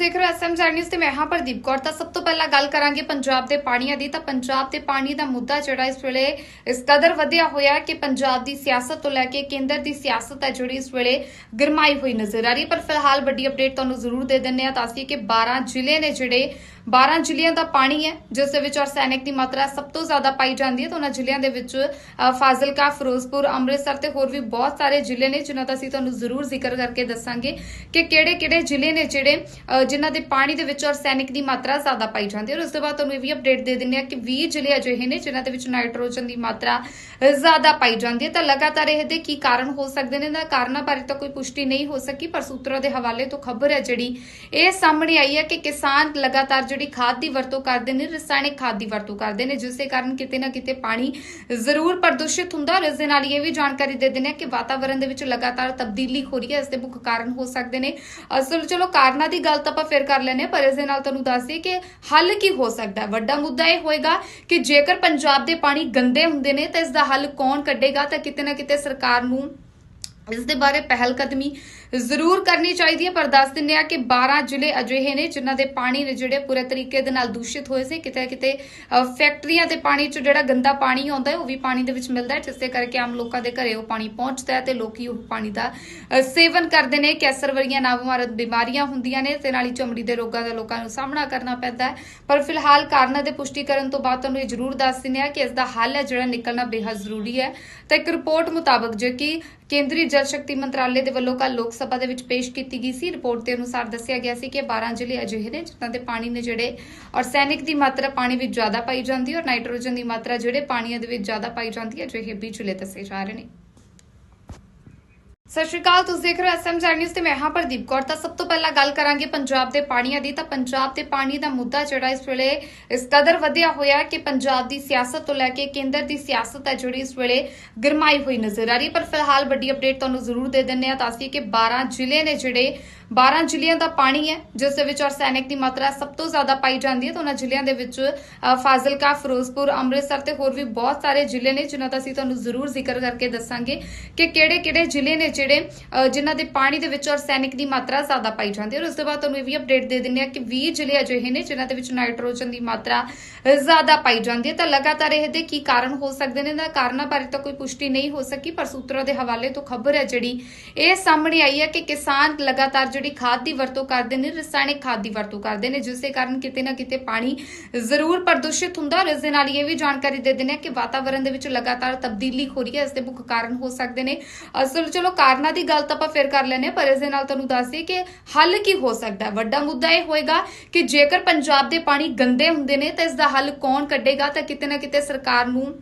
ਦੇਖ ਰਹੇ ਹੋ ਐਸਐਮ ਨਿਊਜ਼ ਤੇ ਮੈਂ ਹਾਂ ਪ੍ਰਦੀਪ ਕੌਰ। ਤਾਂ ਸਭ ਤੋਂ ਪਹਿਲਾਂ ਗੱਲ ਕਰਾਂਗੇ ਪੰਜਾਬ ਦੇ ਪਾਣੀਆਂ ਦੀ। ਤਾਂ ਪੰਜਾਬ ਦੇ ਪਾਣੀ ਦਾ ਮੁੱਦਾ ਜਿਹੜਾ ਇਸ ਵੇਲੇ ਇਸ ਕਦਰ ਵਧਿਆ ਹੋਇਆ ਕਿ ਪੰਜਾਬ ਦੀ ਸਿਆਸਤ ਤੋਂ ਲੈ ਕੇ ਕੇਂਦਰ ਦੀ ਸਿਆਸਤ ਹੈ ਜਿਹੜੀ ਇਸ ਵੇਲੇ ਗਰਮਾਈ ਹੋਈ ਨਜ਼ਰ ਆ ਰਹੀ ਹੈ। ਪਰ ਫਿਲਹਾਲ ਵੱਡੀ ਅਪਡੇਟ ਤੁਹਾਨੂੰ ਜ਼ਰੂਰ ਦੇ ਦਿੰਨੇ ਆ ਤਾਂ ਅਸੀਂ ਕਿ 12 ਜ਼ਿਲ੍ਹੇ ਨੇ ਜਿਹੜੇ 12 ਜ਼ਿਲ੍ਹਿਆਂ ਦਾ ਪਾਣੀ ਹੈ ਜਿਸ ਦੇ ਵਿੱਚ ਆਰਸੈਨਿਕ ਦੀ ਮਾਤਰਾ ਸਭ ਤੋਂ ਜ਼ਿਆਦਾ ਪਾਈ ਜਾਂਦੀ ਹੈ ਤਾਂ ਉਹਨਾਂ ਜ਼ਿਲ੍ਹਿਆਂ ਦੇ ਵਿੱਚ ਫਾਜ਼ਿਲਕਾ ਫਿਰੋਜ਼ਪੁਰ ਅੰਮ੍ਰਿਤਸਰ ਤੇ ਹੋਰ ਵੀ ਬਹੁਤ ਸਾਰੇ ਜ਼ਿਲ੍ਹੇ ਨੇ ਜਿਨ੍ਹਾਂ ਦਾ ਅਸੀਂ ਤੁਹਾਨੂੰ ਜ਼ਰੂਰ ਜ਼ਿਕਰ ਕਰਕੇ ਦੱਸਾਂਗੇ ਕਿ ਕਿਹੜੇ-ਕਿਹੜੇ ਜ਼ਿਲ੍ਹੇ ਨੇ ਜਿਹੜੇ ਅ, ਜਿਨ੍ਹਾਂ ਦੇ ਪਾਣੀ ਦੇ ਵਿੱਚ ਆਰਸੈਨਿਕ ਦੀ ਮਾਤਰਾ ਜ਼ਿਆਦਾ ਪਾਈ ਜਾਂਦੀ ਹੈ। ਔਰ ਉਸ ਤੋਂ ਬਾਅਦ ਤੁਹਾਨੂੰ ਇਹ ਵੀ ਅਪਡੇਟ ਦੇ ਦਿੰਦੇ ਹਾਂ ਕਿ 20 ਜ਼ਿਲ੍ਹੇ ਅਜਿਹੇ ਨੇ ਜਿਨ੍ਹਾਂ ਦੇ ਵਿੱਚ ਨਾਈਟ੍ਰੋਜਨ ਦੀ ਮਾਤਰਾ ਜ਼ਿਆਦਾ ਪਾਈ ਜਾਂਦੀ ਹੈ। ਤਾਂ ਲਗਾਤਾਰ ਇਹਦੇ ਕੀ ਕਾਰਨ ਹੋ ਸਕਦੇ ਨੇ? ਦਾ ਕਾਰਨਾਂ ਬਾਰੇ ਤਾਂ ਕੋਈ ਪੁਸ਼ਟੀ ਨਹੀਂ ਹੋ ਸਕੀ ਪਰ ਸੂਤਰਾਂ ਦੇ ਹਵਾਲੇ ਤੋਂ ਖਬਰ ਹੈ ਜਿਹੜੀ ਇਹ ਸਾਹਮਣੇ ਆਈ ਹੈ ਕਿ ਕਿਸਾਨ ਲਗਾਤਾਰ ਜਿਹੜੀ ਖਾਦ ਦੀ ਵਰਤੋਂ ਕਰਦੇ ਨੇ, ਰਸਾਇਣਿਕ ਖਾਦ ਦੀ ਵਰਤੋਂ ਕਰਦੇ ਨੇ, ਜਿਸ ਦੇ ਕਾਰਨ ਕਿਤੇ ਨਾ ਕਿਤੇ ਪਾਣੀ ਜ਼ਰੂਰ ਪ੍ਰਦੂਸ਼ਿਤ ਹੁੰਦਾ। ਔਰ ਇਸ ਦੇ ਨਾਲ ਇਹ ਵੀ ਜਾਣਕਾਰੀ ਦੇ ਦਿੰਦੇ ਹਾਂ ਕਿ ਵਾਤਾਵਰਣ ਦੇ ਵਿੱਚ ਲਗਾਤਾਰ ਤਬਦੀਲੀ ਹੋ ਰਹੀ ਹੈ। ਇਸ ਦੇ ਮੁੱਖ ਕਾਰਨ ਹੋ ਸਕਦੇ ਨੇ। ਅਸਲ ਚਲੋ ਕਾਰਨਾਂ ਦੀ ਗੱਲ ਤਾਂ ਆਪਾਂ ਫਿਰ ਕਰ ਲੈਨੇ ਪਰ ਇਸ ਦੇ ਨਾਲ ਤੁਹਾਨੂੰ ਦੱਸ ਦਈਏ ਕਿ ਹੱਲ ਕੀ ਹੋ ਸਕਦਾ ਹੈ? ਵੱਡਾ ਮੁੱਦਾ ਇਹ ਹੋਏਗਾ ਕਿ ਜੇਕਰ ਪੰਜਾਬ ਦੇ ਪਾਣੀ ਗੰਦੇ ਹੁੰਦੇ ਨੇ, ਤਾਂ ਇਸ ਦਾ ਹੱਲ ਕੌਣ ਕੱਢੇਗਾ? ਤਾਂ ਕਿਤੇ ਨਾ ਕਿਤੇ ਸਰਕਾਰ ਨੂੰ ਇਸ ਦੇ ਬਾਰੇ ਪਹਿਲ ਕਦਮੀ ਜ਼ਰੂਰ ਕਰਨੀ ਚਾਹੀਦੀ ਹੈ, ਪਰ ਦੱਸ ਦਿੰਦੇ ਆ ਕਿ 12 ਜ਼ਿਲ੍ਹੇ ਅਜਿਹੇ ਨੇ ਜਿਨ੍ਹਾਂ ਦੇ ਪਾਣੀ ਨੇ ਜਿਹੜੇ ਪੂਰੇ ਤਰੀਕੇ ਦੇ ਨਾਲ ਦੂਸ਼ਿਤ ਹੋਏ ਸੀ। ਕਿਤੇ ਕਿਤੇ ਫੈਕਟਰੀਆਂ ਦੇ ਪਾਣੀ 'ਚ ਜਿਹੜਾ ਗੰਦਾ ਪਾਣੀ ਆਉਂਦਾ ਹੈ, ਉਹ ਵੀ ਪਾਣੀ ਦੇ ਵਿੱਚ ਮਿਲਦਾ ਹੈ, ਜਿਸ ਦੇ ਕਰਕੇ ਆਮ ਲੋਕਾਂ ਦੇ ਘਰੇ ਉਹ ਪਾਣੀ ਪਹੁੰਚਦਾ ਹੈ ਤੇ ਲੋਕੀ ਉਹ ਪਾਣੀ ਦਾ ਸੇਵਨ ਕਰਦੇ ਨੇ। ਕੈਂਸਰ ਵਰਗੀਆਂ ਨਾਮੁਮਾਰਦ ਬਿਮਾਰੀਆਂ ਹੁੰਦੀਆਂ ਨੇ, ਤੇ ਨਾਲ ਹੀ ਚਮੜੀ ਦੇ ਰੋਗਾਂ ਦਾ ਲੋਕਾਂ ਨੂੰ ਸਾਹਮਣਾ ਕਰਨਾ ਪੈਂਦਾ ਹੈ। ਪਰ ਫਿਲਹਾਲ ਕਾਰਨਾਂ ਦੇ ਪੁਸ਼ਟੀ ਕਰਨ ਤੋਂ ਬਾਅਦ ਤੁਹਾਨੂੰ ਇਹ ਜ਼ਰੂਰ ਦੱਸ ਦਿੰਦੇ ਆ ਕਿ ਇਸ ਦਾ ਹੱਲ ਹੈ, ਜਿਹੜਾ ਨਿਕਲਣਾ ਬੇਹੱਦ ਜ਼ਰੂਰੀ ਹੈ। ਤਾਂ ਇੱਕ ਰਿਪੋਰਟ ਮੁਤਾਬਕ, ਜੋ ਕਿ ਕੇਂਦਰੀ ਜਲ ਸ਼ਕਤੀ ਮੰਤਰਾਲੇ ਦੇ ਵੱਲੋਂ ਕੱਲ ਲੋਕ ਸਭਾ ਦੇ ਵਿੱਚ ਪੇਸ਼ ਕੀਤੀ ਗਈ ਸੀ। ਰਿਪੋਰਟ ਦੇ ਅਨੁਸਾਰ ਦੱਸਿਆ ਗਿਆ ਸੀ ਕਿ 12 ਜ਼ਿਲ੍ਹੇ ਅਜਿਹੇ ਨੇ, ਜਿਨ੍ਹਾਂ ਦੇ ਪਾਣੀ ਨੇ ਜਿਹੜੇ ਆਰਸੈਨਿਕ ਦੀ ਮਾਤਰਾ ਪਾਣੀ ਵਿੱਚ ਜ਼ਿਆਦਾ ਪਾਈ ਜਾਂਦੀ ਹੈ ਔਰ ਨਾਈਟ੍ਰੋਜਨ ਦੀ ਮਾਤਰਾ ਜਿਹੜੇ ਪਾਣੀ ਦੇ ਵਿੱਚ ਜ਼ਿਆਦਾ ਪਾਈ ਜਾਂਦੀ ਹੈ, ਅਜਿਹੇ ਵੀ ਜ਼ਿਲ੍ਹੇ ਦੱਸੇ ਜਾ ਰਹੇ ਨੇ। ਸਤਿ ਸ਼੍ਰੀ ਅਕਾਲ, ਤੁਸੀਂ ਦੇਖ ਰਹੇ ਹੋ ਐਸਐਮ ਨਿਊਜ਼ ਤੇ ਮੈਂ ਹਾਂ ਪ੍ਰਦੀਪ ਕੌਰ। ਤਾਂ ਸਭ ਤੋਂ ਪਹਿਲਾਂ ਗੱਲ ਕਰਾਂਗੇ ਪੰਜਾਬ ਦੇ ਪਾਣੀਆਂ ਦੀ। ਤਾਂ ਪੰਜਾਬ ਦੇ ਪਾਣੀ ਦਾ ਮੁੱਦਾ ਜਿਹੜਾ ਇਸ ਵੇਲੇ ਇਸ ਕਦਰ ਵਧਿਆ ਹੋਇਆ ਕਿ ਪੰਜਾਬ ਦੀ ਸਿਆਸਤ ਤੋਂ ਲੈ ਕੇ ਕੇਂਦਰ ਦੀ ਸਿਆਸਤ ਹੈ ਜਿਹੜੀ ਇਸ ਵੇਲੇ ਗਰਮਾਈ ਹੋਈ ਨਜ਼ਰ ਆ ਰਹੀ ਪਰ ਫਿਲਹਾਲ ਵੱਡੀ ਅਪਡੇਟ ਤੁਹਾਨੂੰ ਜ਼ਰੂਰ ਦੇ ਦਿੰਨੇ ਆ ਤਾਂ ਅਸੀਂ ਕਿ 12 ਜ਼ਿਲ੍ਹੇ ਨੇ ਜਿਹੜੇ 12 ਜ਼ਿਲ੍ਹਿਆਂ ਦਾ ਪਾਣੀ ਹੈ ਜਿਸ ਦੇ ਵਿੱਚ ਆਰਸੈਨਿਕ ਦੀ ਮਾਤਰਾ ਸਭ ਤੋਂ ਜ਼ਿਆਦਾ ਪਾਈ ਜਾਂਦੀ ਹੈ ਤਾਂ ਉਹਨਾਂ ਜ਼ਿਲ੍ਹਿਆਂ ਦੇ ਵਿੱਚ ਫਾਜ਼ਿਲਕਾ ਫਿਰੋਜ਼ਪੁਰ ਅੰਮ੍ਰਿਤਸਰ ਤੇ ਹੋਰ ਵੀ ਬਹੁਤ ਸਾਰੇ ਜ਼ਿਲ੍ਹੇ ਨੇ ਜਿਨ੍ਹਾਂ ਦਾ ਅਸੀਂ ਤੁਹਾਨੂੰ ਜ਼ਰੂਰ ਜ਼ਿਕਰ ਕਰਕੇ ਦੱਸਾਂਗੇ ਕਿ ਕਿਹੜੇ-ਕਿਹੜੇ ਜ਼ਿਲ੍ਹੇ ਨੇ ਜਿਹੜੇ ਅ, ਜਿਨ੍ਹਾਂ ਦੇ ਪਾਣੀ ਦੇ ਵਿੱਚ ਆਰਸੈਨਿਕ ਦੀ ਮਾਤਰਾ ਜ਼ਿਆਦਾ ਪਾਈ ਜਾਂਦੀ ਹੈ। ਔਰ ਉਸ ਤੋਂ ਬਾਅਦ ਤੁਹਾਨੂੰ ਇਹ ਵੀ ਅਪਡੇਟ ਦੇ ਦਿੰਦੇ ਹਾਂ ਕਿ 20 ਜ਼ਿਲ੍ਹੇ ਅਜਿਹੇ ਨੇ ਜਿਨ੍ਹਾਂ ਦੇ ਵਿੱਚ ਨਾਈਟ੍ਰੋਜਨ ਦੀ ਮਾਤਰਾ ਜ਼ਿਆਦਾ ਪਾਈ ਜਾਂਦੀ ਹੈ। ਤਾਂ ਲਗਾਤਾਰ ਇਹਦੇ ਕੀ ਕਾਰਨ ਹੋ ਸਕਦੇ ਨੇ ਦਾ ਕਾਰਨਾਂ ਬਾਰੇ ਤਾਂ ਕੋਈ ਪੁਸ਼ਟੀ ਨਹੀਂ ਹੋ ਸਕੀ ਪਰ ਸੂਤਰਾਂ ਦੇ ਹਵਾਲੇ ਤੋਂ ਖਬਰ ਹੈ ਜਿਹੜੀ ਇਹ ਸਾਹਮਣੇ ਆਈ ਹੈ ਕਿ ਕਿਸਾਨ ਲਗਾਤਾਰ ਜਿਹੜੀ ਖਾਦ ਦੀ ਵਰਤੋਂ ਕਰਦੇ ਨੇ, ਰਸਾਇਣਿਕ ਖਾਦ ਦੀ ਵਰਤੋਂ ਕਰਦੇ ਨੇ, ਜਿਸ ਦੇ ਕਾਰਨ ਕਿਤੇ ਨਾ ਕਿਤੇ ਪਾਣੀ ਜ਼ਰੂਰ ਪ੍ਰਦੂਸ਼ਿਤ ਹੁੰਦਾ ਔਰ ਇਸ ਦੇ ਨਾਲ ਇਹ ਵੀ ਜਾਣਕਾਰੀ ਦੇ ਦਿੰਦੇ ਹਾਂ ਕਿ ਵਾਤਾਵਰਣ ਦੇ ਵਿੱਚ ਲਗਾਤਾਰ ਤਬਦੀਲੀ ਹੋ ਰਹੀ ਹੈ, ਇਸ ਦੇ ਮੁੱਖ ਕਾਰਨ ਹੋ ਸਕਦੇ ਨੇ। ਅਸਲ ਚਲੋ ਕਾਰਨਾਂ ਦੀ ਗੱਲ ਤਾਂ ਆਪਾਂ ਫਿਰ ਕਰ ਲੈਨੇ ਪਰ ਇਸ ਦੇ ਨਾਲ ਤੁਹਾਨੂੰ ਦੱਸ ਦਈਏ ਕਿ ਹੱਲ ਕੀ ਹੋ ਸਕਦਾ ਹੈ? ਵੱਡਾ ਮੁੱਦਾ ਇਹ ਹੋਏਗਾ ਕਿ ਜੇਕਰ ਪੰਜਾਬ ਦੇ ਪਾਣੀ ਗੰਦੇ ਹੁੰਦੇ ਨੇ, ਤਾਂ ਇਸ ਦਾ ਹੱਲ ਕੌਣ ਕੱਢੇਗਾ? ਤਾਂ ਕਿਤੇ ਨਾ ਕਿਤੇ ਸਰਕਾਰ ਨੂੰ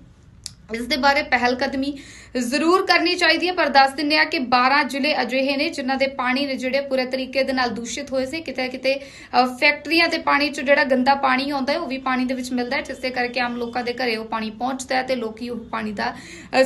ਇਸ ਦੇ ਬਾਰੇ ਪਹਿਲ ਕਦਮੀ ਜ਼ਰੂਰ ਕਰਨੀ ਚਾਹੀਦੀ ਹੈ, ਪਰ ਦੱਸ ਦਿੰਦੇ ਆ ਕਿ 12 ਜ਼ਿਲ੍ਹੇ ਅਜਿਹੇ ਨੇ ਜਿਨ੍ਹਾਂ ਦੇ ਪਾਣੀ ਨੇ ਜਿਹੜੇ ਪੂਰੇ ਤਰੀਕੇ ਦੇ ਨਾਲ ਦੂਸ਼ਿਤ ਹੋਏ ਸੀ। ਕਿਤੇ ਕਿਤੇ ਫੈਕਟਰੀਆਂ ਦੇ ਪਾਣੀ 'ਚ ਜਿਹੜਾ ਗੰਦਾ ਪਾਣੀ ਆਉਂਦਾ ਹੈ, ਉਹ ਵੀ ਪਾਣੀ ਦੇ ਵਿੱਚ ਮਿਲਦਾ ਹੈ, ਜਿਸ ਦੇ ਕਰਕੇ ਆਮ ਲੋਕਾਂ ਦੇ ਘਰੇ ਉਹ ਪਾਣੀ ਪਹੁੰਚਦਾ ਹੈ ਤੇ ਲੋਕੀ ਉਹ ਪਾਣੀ ਦਾ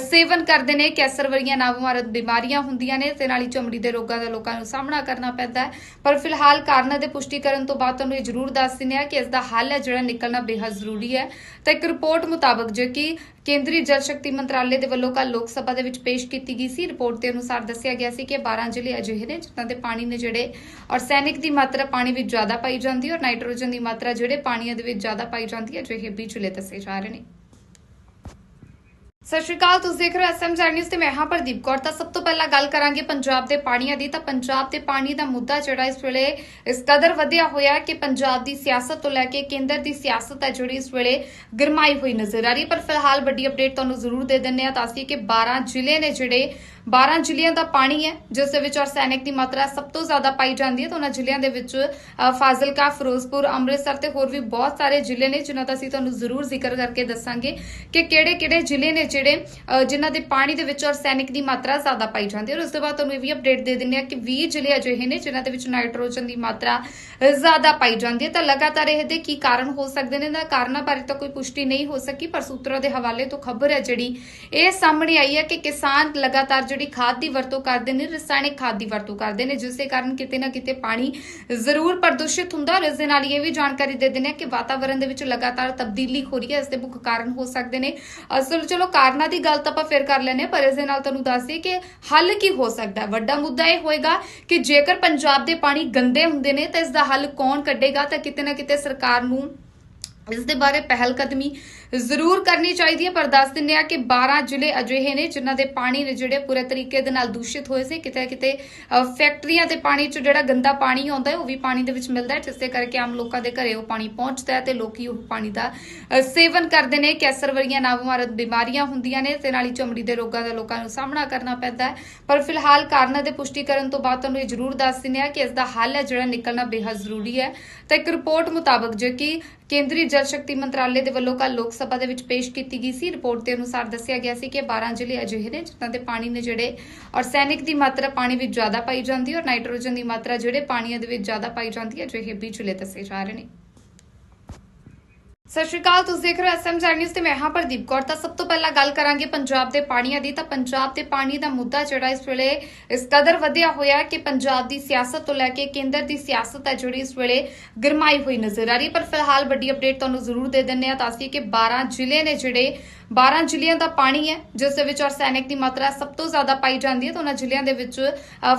ਸੇਵਨ ਕਰਦੇ ਨੇ। ਕੈਂਸਰ ਵਰਗੀਆਂ ਨਾਮੁਮਾਰਦ ਬਿਮਾਰੀਆਂ ਹੁੰਦੀਆਂ ਨੇ ਤੇ ਨਾਲ ਹੀ ਚਮੜੀ ਦੇ ਰੋਗਾਂ ਦਾ ਲੋਕਾਂ ਨੂੰ ਸਾਹਮਣਾ ਕਰਨਾ ਪੈਂਦਾ ਹੈ। ਪਰ ਫਿਲਹਾਲ ਕਾਰਨਾਂ ਦੇ ਪੁਸ਼ਟੀ ਕਰਨ ਤੋਂ ਬਾਅਦ ਤੁਹਾਨੂੰ ਇਹ ਜ਼ਰੂਰ ਦੱਸ ਦਿੰਦੇ ਆ ਕਿ ਇਸ ਦਾ ਹੱਲ ਹੈ, ਜਿਹੜਾ ਨਿਕਲਣਾ ਬੇਹੱਦ ਜ਼ਰੂਰੀ ਹੈ। ਤਾਂ ਇੱਕ ਰਿਪੋਰਟ ਮੁਤਾਬਕ ਜੋ ਕਿ ਕੇਂਦਰੀ ਜਲ ਸ਼ਕਤੀ ਮੰਤਰਾਲੇ ਦੇ ਵੱਲੋਂ ਕੱਲ ਲੋਕ ਸਭਾ ਦੇ ਵਿੱਚ ਪੇਸ਼ ਕੀਤੀ ਗਈ ਸੀ। ਰਿਪੋਰਟ ਦੇ ਅਨੁਸਾਰ ਦੱਸਿਆ ਗਿਆ ਸੀ ਕਿ 12 ਜ਼ਿਲ੍ਹੇ ਅਜਿਹੇ ਨੇ ਜਿਨ੍ਹਾਂ ਦੇ ਪਾਣੀ ਨੇ ਜਿਹੜੇ ਆਰਸੈਨਿਕ ਦੀ ਮਾਤਰਾ ਪਾਣੀ ਵਿੱਚ ਜ਼ਿਆਦਾ ਪਾਈ ਜਾਂਦੀ ਹੈ ਔਰ ਨਾਈਟ੍ਰੋਜਨ ਦੀ ਮਾਤਰਾ ਜਿਹੜੇ ਪਾਣੀਆਂ ਦੇ ਵਿੱਚ ਜ਼ਿਆਦਾ ਪਾਈ ਜਾਂਦੀ ਹੈ, ਅਜਿਹੇ ਵੀ ਜ਼ਿਲ੍ਹੇ ਦੱਸੇ ਜਾ ਰਹੇ ਨੇ। ਸਤਿ ਸ਼੍ਰੀ ਅਕਾਲ, ਤੁਸੀਂ ਦੇਖ ਰਹੇ ਹੋ ਐਸਐਮ ਨਿਊਜ਼ ਤੇ ਮੈਂ ਹਾਂ ਪ੍ਰਦੀਪ ਕੌਰ। ਤਾਂ ਸਭ ਤੋਂ ਪਹਿਲਾਂ ਗੱਲ ਕਰਾਂਗੇ ਪੰਜਾਬ ਦੇ ਪਾਣੀਆਂ ਦੀ। ਤਾਂ ਪੰਜਾਬ ਦੇ ਪਾਣੀ ਦਾ ਮੁੱਦਾ ਜਿਹੜਾ ਇਸ ਵੇਲੇ ਇਸ ਕਦਰ ਵਧਿਆ ਹੋਇਆ ਕਿ ਪੰਜਾਬ ਦੀ ਸਿਆਸਤ ਤੋਂ ਲੈ ਕੇ ਕੇਂਦਰ ਦੀ ਸਿਆਸਤ ਹੈ ਜਿਹੜੀ ਇਸ ਵੇਲੇ ਗਰਮਾਈ ਹੋਈ ਨਜ਼ਰ ਆ ਰਹੀ ਹੈ। ਪਰ ਫਿਲਹਾਲ ਵੱਡੀ ਅਪਡੇਟ ਤੁਹਾਨੂੰ ਜ਼ਰੂਰ ਦੇ ਦਿੰਨੇ ਆ ਤਾਂ ਅਸੀਂ ਕਿ 12 ਜ਼ਿਲ੍ਹੇ ਨੇ ਜਿਹੜੇ 12 ਜ਼ਿਲ੍ਹਿਆਂ ਦਾ ਪਾਣੀ ਹੈ ਜਿਸ ਦੇ ਵਿੱਚ ਆਰਸੈਨਿਕ ਦੀ ਮਾਤਰਾ ਸਭ ਤੋਂ ਜ਼ਿਆਦਾ ਪਾਈ ਜਾਂਦੀ ਹੈ ਤਾਂ ਉਹਨਾਂ ਜ਼ਿਲ੍ਹਿਆਂ ਦੇ ਵਿੱਚ ਫਾਜ਼ਿਲਕਾ ਫਿਰੋਜ਼ਪੁਰ ਅੰਮ੍ਰਿਤਸਰ ਤੇ ਹੋਰ ਵੀ ਬਹੁਤ ਸਾਰੇ ਜ਼ਿਲ੍ਹੇ ਨੇ ਜਿਨ੍ਹਾਂ ਦਾ ਅਸੀਂ ਤੁਹਾਨੂੰ ਜ਼ਰੂਰ ਜ਼ਿਕਰ ਕਰਕੇ ਦੱਸਾਂਗੇ ਕਿ ਕਿਹੜੇ-ਕਿਹੜੇ ਜ਼ਿਲ੍ਹੇ ਨੇ ਜਿਹੜੇ ਅ, ਜਿਨ੍ਹਾਂ ਦੇ ਪਾਣੀ ਦੇ ਵਿੱਚ ਆਰਸੈਨਿਕ ਦੀ ਮਾਤਰਾ ਜ਼ਿਆਦਾ ਪਾਈ ਜਾਂਦੀ ਹੈ। ਔਰ ਉਸ ਤੋਂ ਬਾਅਦ ਤੁਹਾਨੂੰ ਇਹ ਵੀ ਅਪਡੇਟ ਦੇ ਦਿੰਦੇ ਹਾਂ ਕਿ 20 ਜ਼ਿਲ੍ਹੇ ਅਜਿਹੇ ਨੇ ਜਿਨ੍ਹਾਂ ਦੇ ਵਿੱਚ ਨਾਈਟ੍ਰੋਜਨ ਦੀ ਮਾਤਰਾ ਜ਼ਿਆਦਾ ਪਾਈ ਜਾਂਦੀ ਹੈ। ਤਾਂ ਲਗਾਤਾਰ ਇਹਦੇ ਕੀ ਕਾਰਨ ਹੋ ਸਕਦੇ ਨੇ? ਦਾ ਕਾਰਨਾਂ ਬਾਰੇ ਤਾਂ ਕੋਈ ਪੁਸ਼ਟੀ ਨਹੀਂ ਹੋ ਸਕੀ ਪਰ ਸੂਤਰਾਂ ਦੇ ਹਵਾਲੇ ਤੋਂ ਖਬਰ ਹੈ ਜਿਹੜੀ ਇਹ ਸਾਹਮਣੇ ਆਈ ਹੈ ਕਿ ਕਿਸਾਨ ਲਗਾਤਾਰ ਜਿਹੜੀ ਖਾਦ ਦੀ ਵਰਤੋਂ ਕਰਦੇ ਨੇ, ਰਸਾਇਣਿਕ ਖਾਦ ਦੀ ਵਰਤੋਂ ਕਰਦੇ ਨੇ, ਜਿਸ ਦੇ ਕਾਰਨ ਕਿਤੇ ਨਾ ਕਿਤੇ ਪਾਣੀ ਜ਼ਰੂਰ ਪ੍ਰਦੂਸ਼ਿਤ ਹੁੰਦਾ। ਔਰ ਇਸ ਦੇ ਨਾਲ ਇਹ ਵੀ ਜਾਣਕਾਰੀ ਦੇ ਦਿੰਦੇ ਹਾਂ ਕਿ ਵਾਤਾਵਰਣ ਦੇ ਵਿੱਚ ਲਗਾਤਾਰ ਤਬਦੀਲੀ ਹੋ ਰਹੀ ਹੈ। ਇਸ ਦੇ ਮੁੱਖ ਕਾਰਨ ਹੋ ਸਕਦੇ ਨੇ। ਅਸਲ ਚਲੋ ਕਾਰਨਾਂ ਦੀ ਗੱਲ ਤਾਂ ਆਪਾਂ ਫਿਰ ਕਰ ਲੈਨੇ ਪਰ ਇਸ ਦੇ ਨਾਲ ਤੁਹਾਨੂੰ ਦੱਸ ਦਈਏ ਕਿ ਹੱਲ ਕੀ ਹੋ ਸਕਦਾ। ਵੱਡਾ ਮੁੱਦਾ ਇਹ ਹੋਏਗਾ ਕਿ ਜੇਕਰ ਪੰਜਾਬ ਦੇ ਪਾਣੀ ਗੰਦੇ ਹੁੰਦੇ ਨੇ, ਤਾਂ ਇਸ ਦਾ ਹੱਲ ਕੌਣ ਕੱਢੇਗਾ? ਤਾਂ ਕਿਤੇ ਨਾ ਕਿਤੇ ਸਰਕਾਰ ਨੂੰ ਇਸ ਦੇ ਬਾਰੇ ਪਹਿਲ ਕਦਮੀ ਜ਼ਰੂਰ ਕਰਨੀ ਚਾਹੀਦੀ ਹੈ, ਪਰ ਦੱਸ ਦਿੰਦੇ ਆ ਕਿ 12 ਜ਼ਿਲ੍ਹੇ ਅਜਿਹੇ ਨੇ ਜਿਨ੍ਹਾਂ ਦੇ ਪਾਣੀ ਨੇ ਜਿਹੜੇ ਪੂਰੇ ਤਰੀਕੇ ਦੇ ਨਾਲ ਦੂਸ਼ਿਤ ਹੋਏ ਸੀ। ਕਿਤੇ ਕਿਤੇ ਫੈਕਟਰੀਆਂ ਦੇ ਪਾਣੀ 'ਚ ਜਿਹੜਾ ਗੰਦਾ ਪਾਣੀ ਆਉਂਦਾ ਹੈ, ਉਹ ਵੀ ਪਾਣੀ ਦੇ ਵਿੱਚ ਮਿਲਦਾ ਹੈ, ਜਿਸ ਦੇ ਕਰਕੇ ਆਮ ਲੋਕਾਂ ਦੇ ਘਰੇ ਉਹ ਪਾਣੀ ਪਹੁੰਚਦਾ ਹੈ ਤੇ ਲੋਕੀ ਉਹ ਪਾਣੀ ਦਾ ਸੇਵਨ ਕਰਦੇ ਨੇ। ਕੈਂਸਰ ਵਰਗੀਆਂ ਨਾਮੁਮਾਰਤ ਬਿਮਾਰੀਆਂ ਹੁੰਦੀਆਂ ਨੇ ਤੇ ਨਾਲ ਹੀ ਚਮੜੀ ਦੇ ਰੋਗਾਂ ਦਾ ਲੋਕਾਂ ਨੂੰ ਸਾਹਮਣਾ ਕਰਨਾ ਪੈਂਦਾ ਹੈ। ਪਰ ਫਿਲਹਾਲ ਕਾਰਨਾਂ ਦੇ ਪੁਸ਼ਟੀ ਕਰਨ ਤੋਂ ਬਾਅਦ ਤੁਹਾਨੂੰ ਇਹ ਜ਼ਰੂਰ ਦੱਸ ਦਿੰਦੇ ਆ ਕਿ ਇਸ ਦਾ ਹੱਲ ਹੈ, ਜਿਹੜਾ ਨਿਕਲਣਾ ਬੇਹੱਦ ਜ਼ਰੂਰੀ ਹੈ। ਤਾਂ ਇੱਕ ਰਿਪੋਰਟ ਮੁਤਾਬਕ ਜੋ ਕਿ ਕੇਂਦਰੀ ਜਲ ਸ਼ਕਤੀ ਮੰਤਰਾਲੇ ਦੇ ਵੱਲੋਂ ਕੱਲ ਲੋਕ ਸਭਾ ਦੇ ਵਿੱਚ ਪੇਸ਼ ਕੀਤੀ ਗਈ ਸੀ। ਰਿਪੋਰਟ ਦੇ ਅਨੁਸਾਰ ਦੱਸਿਆ ਗਿਆ ਸੀ ਕਿ 12 ਜ਼ਿਲ੍ਹੇ ਅਜਿਹੇ ਨੇ ਜਿਨ੍ਹਾਂ ਦੇ ਪਾਣੀ ਨੇ ਜਿਹੜੇ ਆਰਸੈਨਿਕ ਦੀ ਮਾਤਰਾ ਪਾਣੀ ਵਿੱਚ ਜ਼ਿਆਦਾ ਪਾਈ ਜਾਂਦੀ ਹੈ ਔਰ ਨਾਈਟ੍ਰੋਜਨ ਦੀ ਮਾਤਰਾ ਜਿਹੜੇ ਪਾਣੀਆਂ ਦੇ ਵਿੱਚ ਜ਼ਿਆਦਾ ਪਾਈ ਜਾਂਦੀ ਹੈ, ਅਜਿਹੇ ਵੀ ਜ਼ਿਲ੍ਹੇ ਦੱਸੇ ਜਾ ਰਹੇ ਨੇ। ਸਤਿ ਸ਼੍ਰੀ ਅਕਾਲ, ਤੁਸੀਂ ਦੇਖ ਰਹੇ ਹੋ ਐਸਐਮ ਨਿਊਜ਼ ਤੇ ਮੈਂ ਹਾਂ ਪ੍ਰਦੀਪ ਕੌਰ। ਤਾਂ ਸਭ ਤੋਂ ਪਹਿਲਾਂ ਗੱਲ ਕਰਾਂਗੇ ਪੰਜਾਬ ਦੇ ਪਾਣੀਆਂ ਦੀ। ਤਾਂ ਪੰਜਾਬ ਦੇ ਪਾਣੀ ਦਾ ਮੁੱਦਾ ਜਿਹੜਾ ਇਸ ਵੇਲੇ ਇਸ ਕਦਰ ਵਧਿਆ ਹੋਇਆ ਕਿ ਪੰਜਾਬ ਦੀ ਸਿਆਸਤ ਤੋਂ ਲੈ ਕੇ ਕੇਂਦਰ ਦੀ ਸਿਆਸਤ ਹੈ ਜਿਹੜੀ ਇਸ ਵੇਲੇ ਗਰਮਾਈ ਹੋਈ ਨਜ਼ਰ ਆ ਰਹੀ ਹੈ। ਪਰ ਫਿਲਹਾਲ ਵੱਡੀ ਅਪਡੇਟ ਤੁਹਾਨੂੰ ਜ਼ਰੂਰ ਦੇ ਦਿੰਨੇ ਆ ਤਾਂ ਅਸੀਂ ਕਿ 12 ਜ਼ਿਲ੍ਹੇ ਨੇ ਜਿਹੜੇ 12 ਜ਼ਿਲ੍ਹਿਆਂ ਦਾ ਪਾਣੀ ਹੈ ਜਿਸ ਦੇ ਵਿੱਚ ਆਰਸੈਨਿਕ ਦੀ ਮਾਤਰਾ ਸਭ ਤੋਂ ਜ਼ਿਆਦਾ ਪਾਈ ਜਾਂਦੀ ਹੈ ਤਾਂ ਉਹਨਾਂ ਜ਼ਿਲ੍ਹਿਆਂ ਦੇ ਵਿੱਚ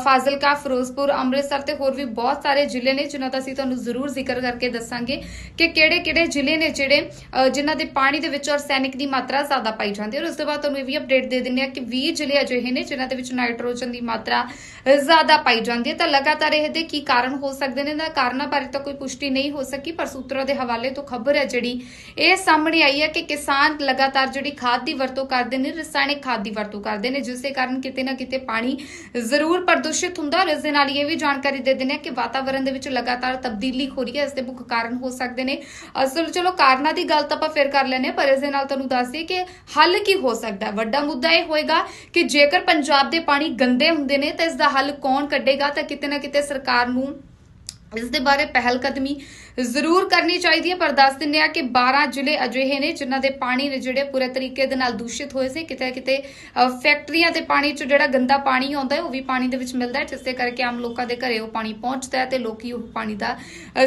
ਫਾਜ਼ਿਲਕਾ ਫਿਰੋਜ਼ਪੁਰ ਅੰਮ੍ਰਿਤਸਰ ਤੇ ਹੋਰ ਵੀ ਬਹੁਤ ਸਾਰੇ ਜ਼ਿਲ੍ਹੇ ਨੇ ਜਿਨ੍ਹਾਂ ਦਾ ਅਸੀਂ ਤੁਹਾਨੂੰ ਜ਼ਰੂਰ ਜ਼ਿਕਰ ਕਰਕੇ ਦੱਸਾਂਗੇ ਕਿ ਕਿਹੜੇ-ਕਿਹੜੇ ਜ਼ਿਲ੍ਹੇ ਨੇ ਜਿਹੜੇ ਅ, ਜਿਨ੍ਹਾਂ ਦੇ ਪਾਣੀ ਦੇ ਵਿੱਚ ਆਰਸੈਨਿਕ ਦੀ ਮਾਤਰਾ ਜ਼ਿਆਦਾ ਪਾਈ ਜਾਂਦੀ ਹੈ। ਔਰ ਉਸ ਤੋਂ ਬਾਅਦ ਤੁਹਾਨੂੰ ਇਹ ਵੀ ਅਪਡੇਟ ਦੇ ਦਿੰਦੇ ਆ ਕਿ 20 ਜ਼ਿਲ੍ਹੇ ਅਜਿਹੇ ਨੇ ਜਿਨ੍ਹਾਂ ਦੇ ਵਿੱਚ ਨਾਈਟ੍ਰੋਜਨ ਦੀ ਮਾਤਰਾ ਜ਼ਿਆਦਾ ਪਾਈ ਜਾਂਦੀ ਹੈ। ਤਾਂ ਲਗਾਤਾਰ ਇਹਦੇ ਕੀ ਕਾਰਨ ਹੋ ਸਕਦੇ ਨੇ? ਦਾ ਕਾਰਨਾਂ ਬਾਰੇ ਤਾਂ ਕੋਈ ਪੁਸ਼ਟੀ ਨਹੀਂ ਹੋ ਸਕੀ ਪਰ ਸੂਤਰਾਂ ਦੇ ਹਵਾਲੇ ਤੋਂ ਖਬਰ ਹੈ ਜਿਹੜੀ ਇਹ ਸਾਹਮਣੇ ਆਈ ਹੈ ਕਿ ਕਿਸਾਨ ਲਗਾਤਾਰ ਜਿਹੜੀ ਖਾਦ ਦੀ ਵਰਤੋਂ ਕਰਦੇ ਨੇ, ਰਸਾਇਣਿਕ ਖਾਦ ਦੀ ਵਰਤੋਂ ਕਰਦੇ ਨੇ, ਜਿਸ ਦੇ ਕਾਰਨ ਕਿਤੇ ਨਾ ਕਿਤੇ ਪਾਣੀ ਜ਼ਰੂਰ ਪ੍ਰਦੂਸ਼ਿਤ ਹੁੰਦਾ। ਔਰ ਇਸ ਦੇ ਨਾਲ ਇਹ ਵੀ ਜਾਣਕਾਰੀ ਦੇ ਦਿੰਦੇ ਹਾਂ ਕਿ ਵਾਤਾਵਰਣ ਦੇ ਵਿੱਚ ਲਗਾਤਾਰ ਤਬਦੀਲੀ ਹੋ ਰਹੀ ਹੈ। ਇਸ ਦੇ ਮੁੱਖ ਕਾਰਨ ਹੋ ਸਕਦੇ ਨੇ। ਅਸਲ ਚਲੋ ਕਾਰਨਾਂ ਦੀ ਗੱਲ ਤਾਂ ਆਪਾਂ ਫਿਰ ਕਰ ਲੈਨੇ ਪਰ ਇਸ ਦੇ ਨਾਲ ਤੁਹਾਨੂੰ ਦੱਸ ਦਈਏ ਕਿ ਹੱਲ ਕੀ ਹੋ ਸਕਦਾ ਹੈ? ਵੱਡਾ ਮੁੱਦਾ ਇਹ ਹੋਏਗਾ ਕਿ ਜੇਕਰ ਪੰਜਾਬ ਦੇ ਪਾਣੀ ਗੰਦੇ ਹੁੰਦੇ ਨੇ, ਤਾਂ ਇਸ ਦਾ ਹੱਲ ਕੌਣ ਕੱਢੇਗਾ? ਤਾਂ ਕਿਤੇ ਨਾ ਕਿਤੇ ਸਰਕਾਰ ਨੂੰ ਇਸ ਦੇ ਬਾਰੇ ਪਹਿਲ ਕਦਮੀ ਜ਼ਰੂਰ ਕਰਨੀ ਚਾਹੀਦੀ ਹੈ, ਪਰ ਦੱਸ ਦਿੰਦੇ ਆ ਕਿ 12 ਜ਼ਿਲ੍ਹੇ ਅਜਿਹੇ ਨੇ ਜਿਨ੍ਹਾਂ ਦੇ ਪਾਣੀ ਨੇ ਜਿਹੜੇ ਪੂਰੇ ਤਰੀਕੇ ਦੇ ਨਾਲ ਦੂਸ਼ਿਤ ਹੋਏ ਸੀ। ਕਿਤੇ ਕਿਤੇ ਫੈਕਟਰੀਆਂ ਦੇ ਪਾਣੀ 'ਚ ਜਿਹੜਾ ਗੰਦਾ ਪਾਣੀ ਆਉਂਦਾ ਹੈ, ਉਹ ਵੀ ਪਾਣੀ ਦੇ ਵਿੱਚ ਮਿਲਦਾ ਹੈ, ਜਿਸ ਦੇ ਕਰਕੇ ਆਮ ਲੋਕਾਂ ਦੇ ਘਰੇ ਉਹ ਪਾਣੀ ਪਹੁੰਚਦਾ ਹੈ ਤੇ ਲੋਕੀ ਉਹ ਪਾਣੀ ਦਾ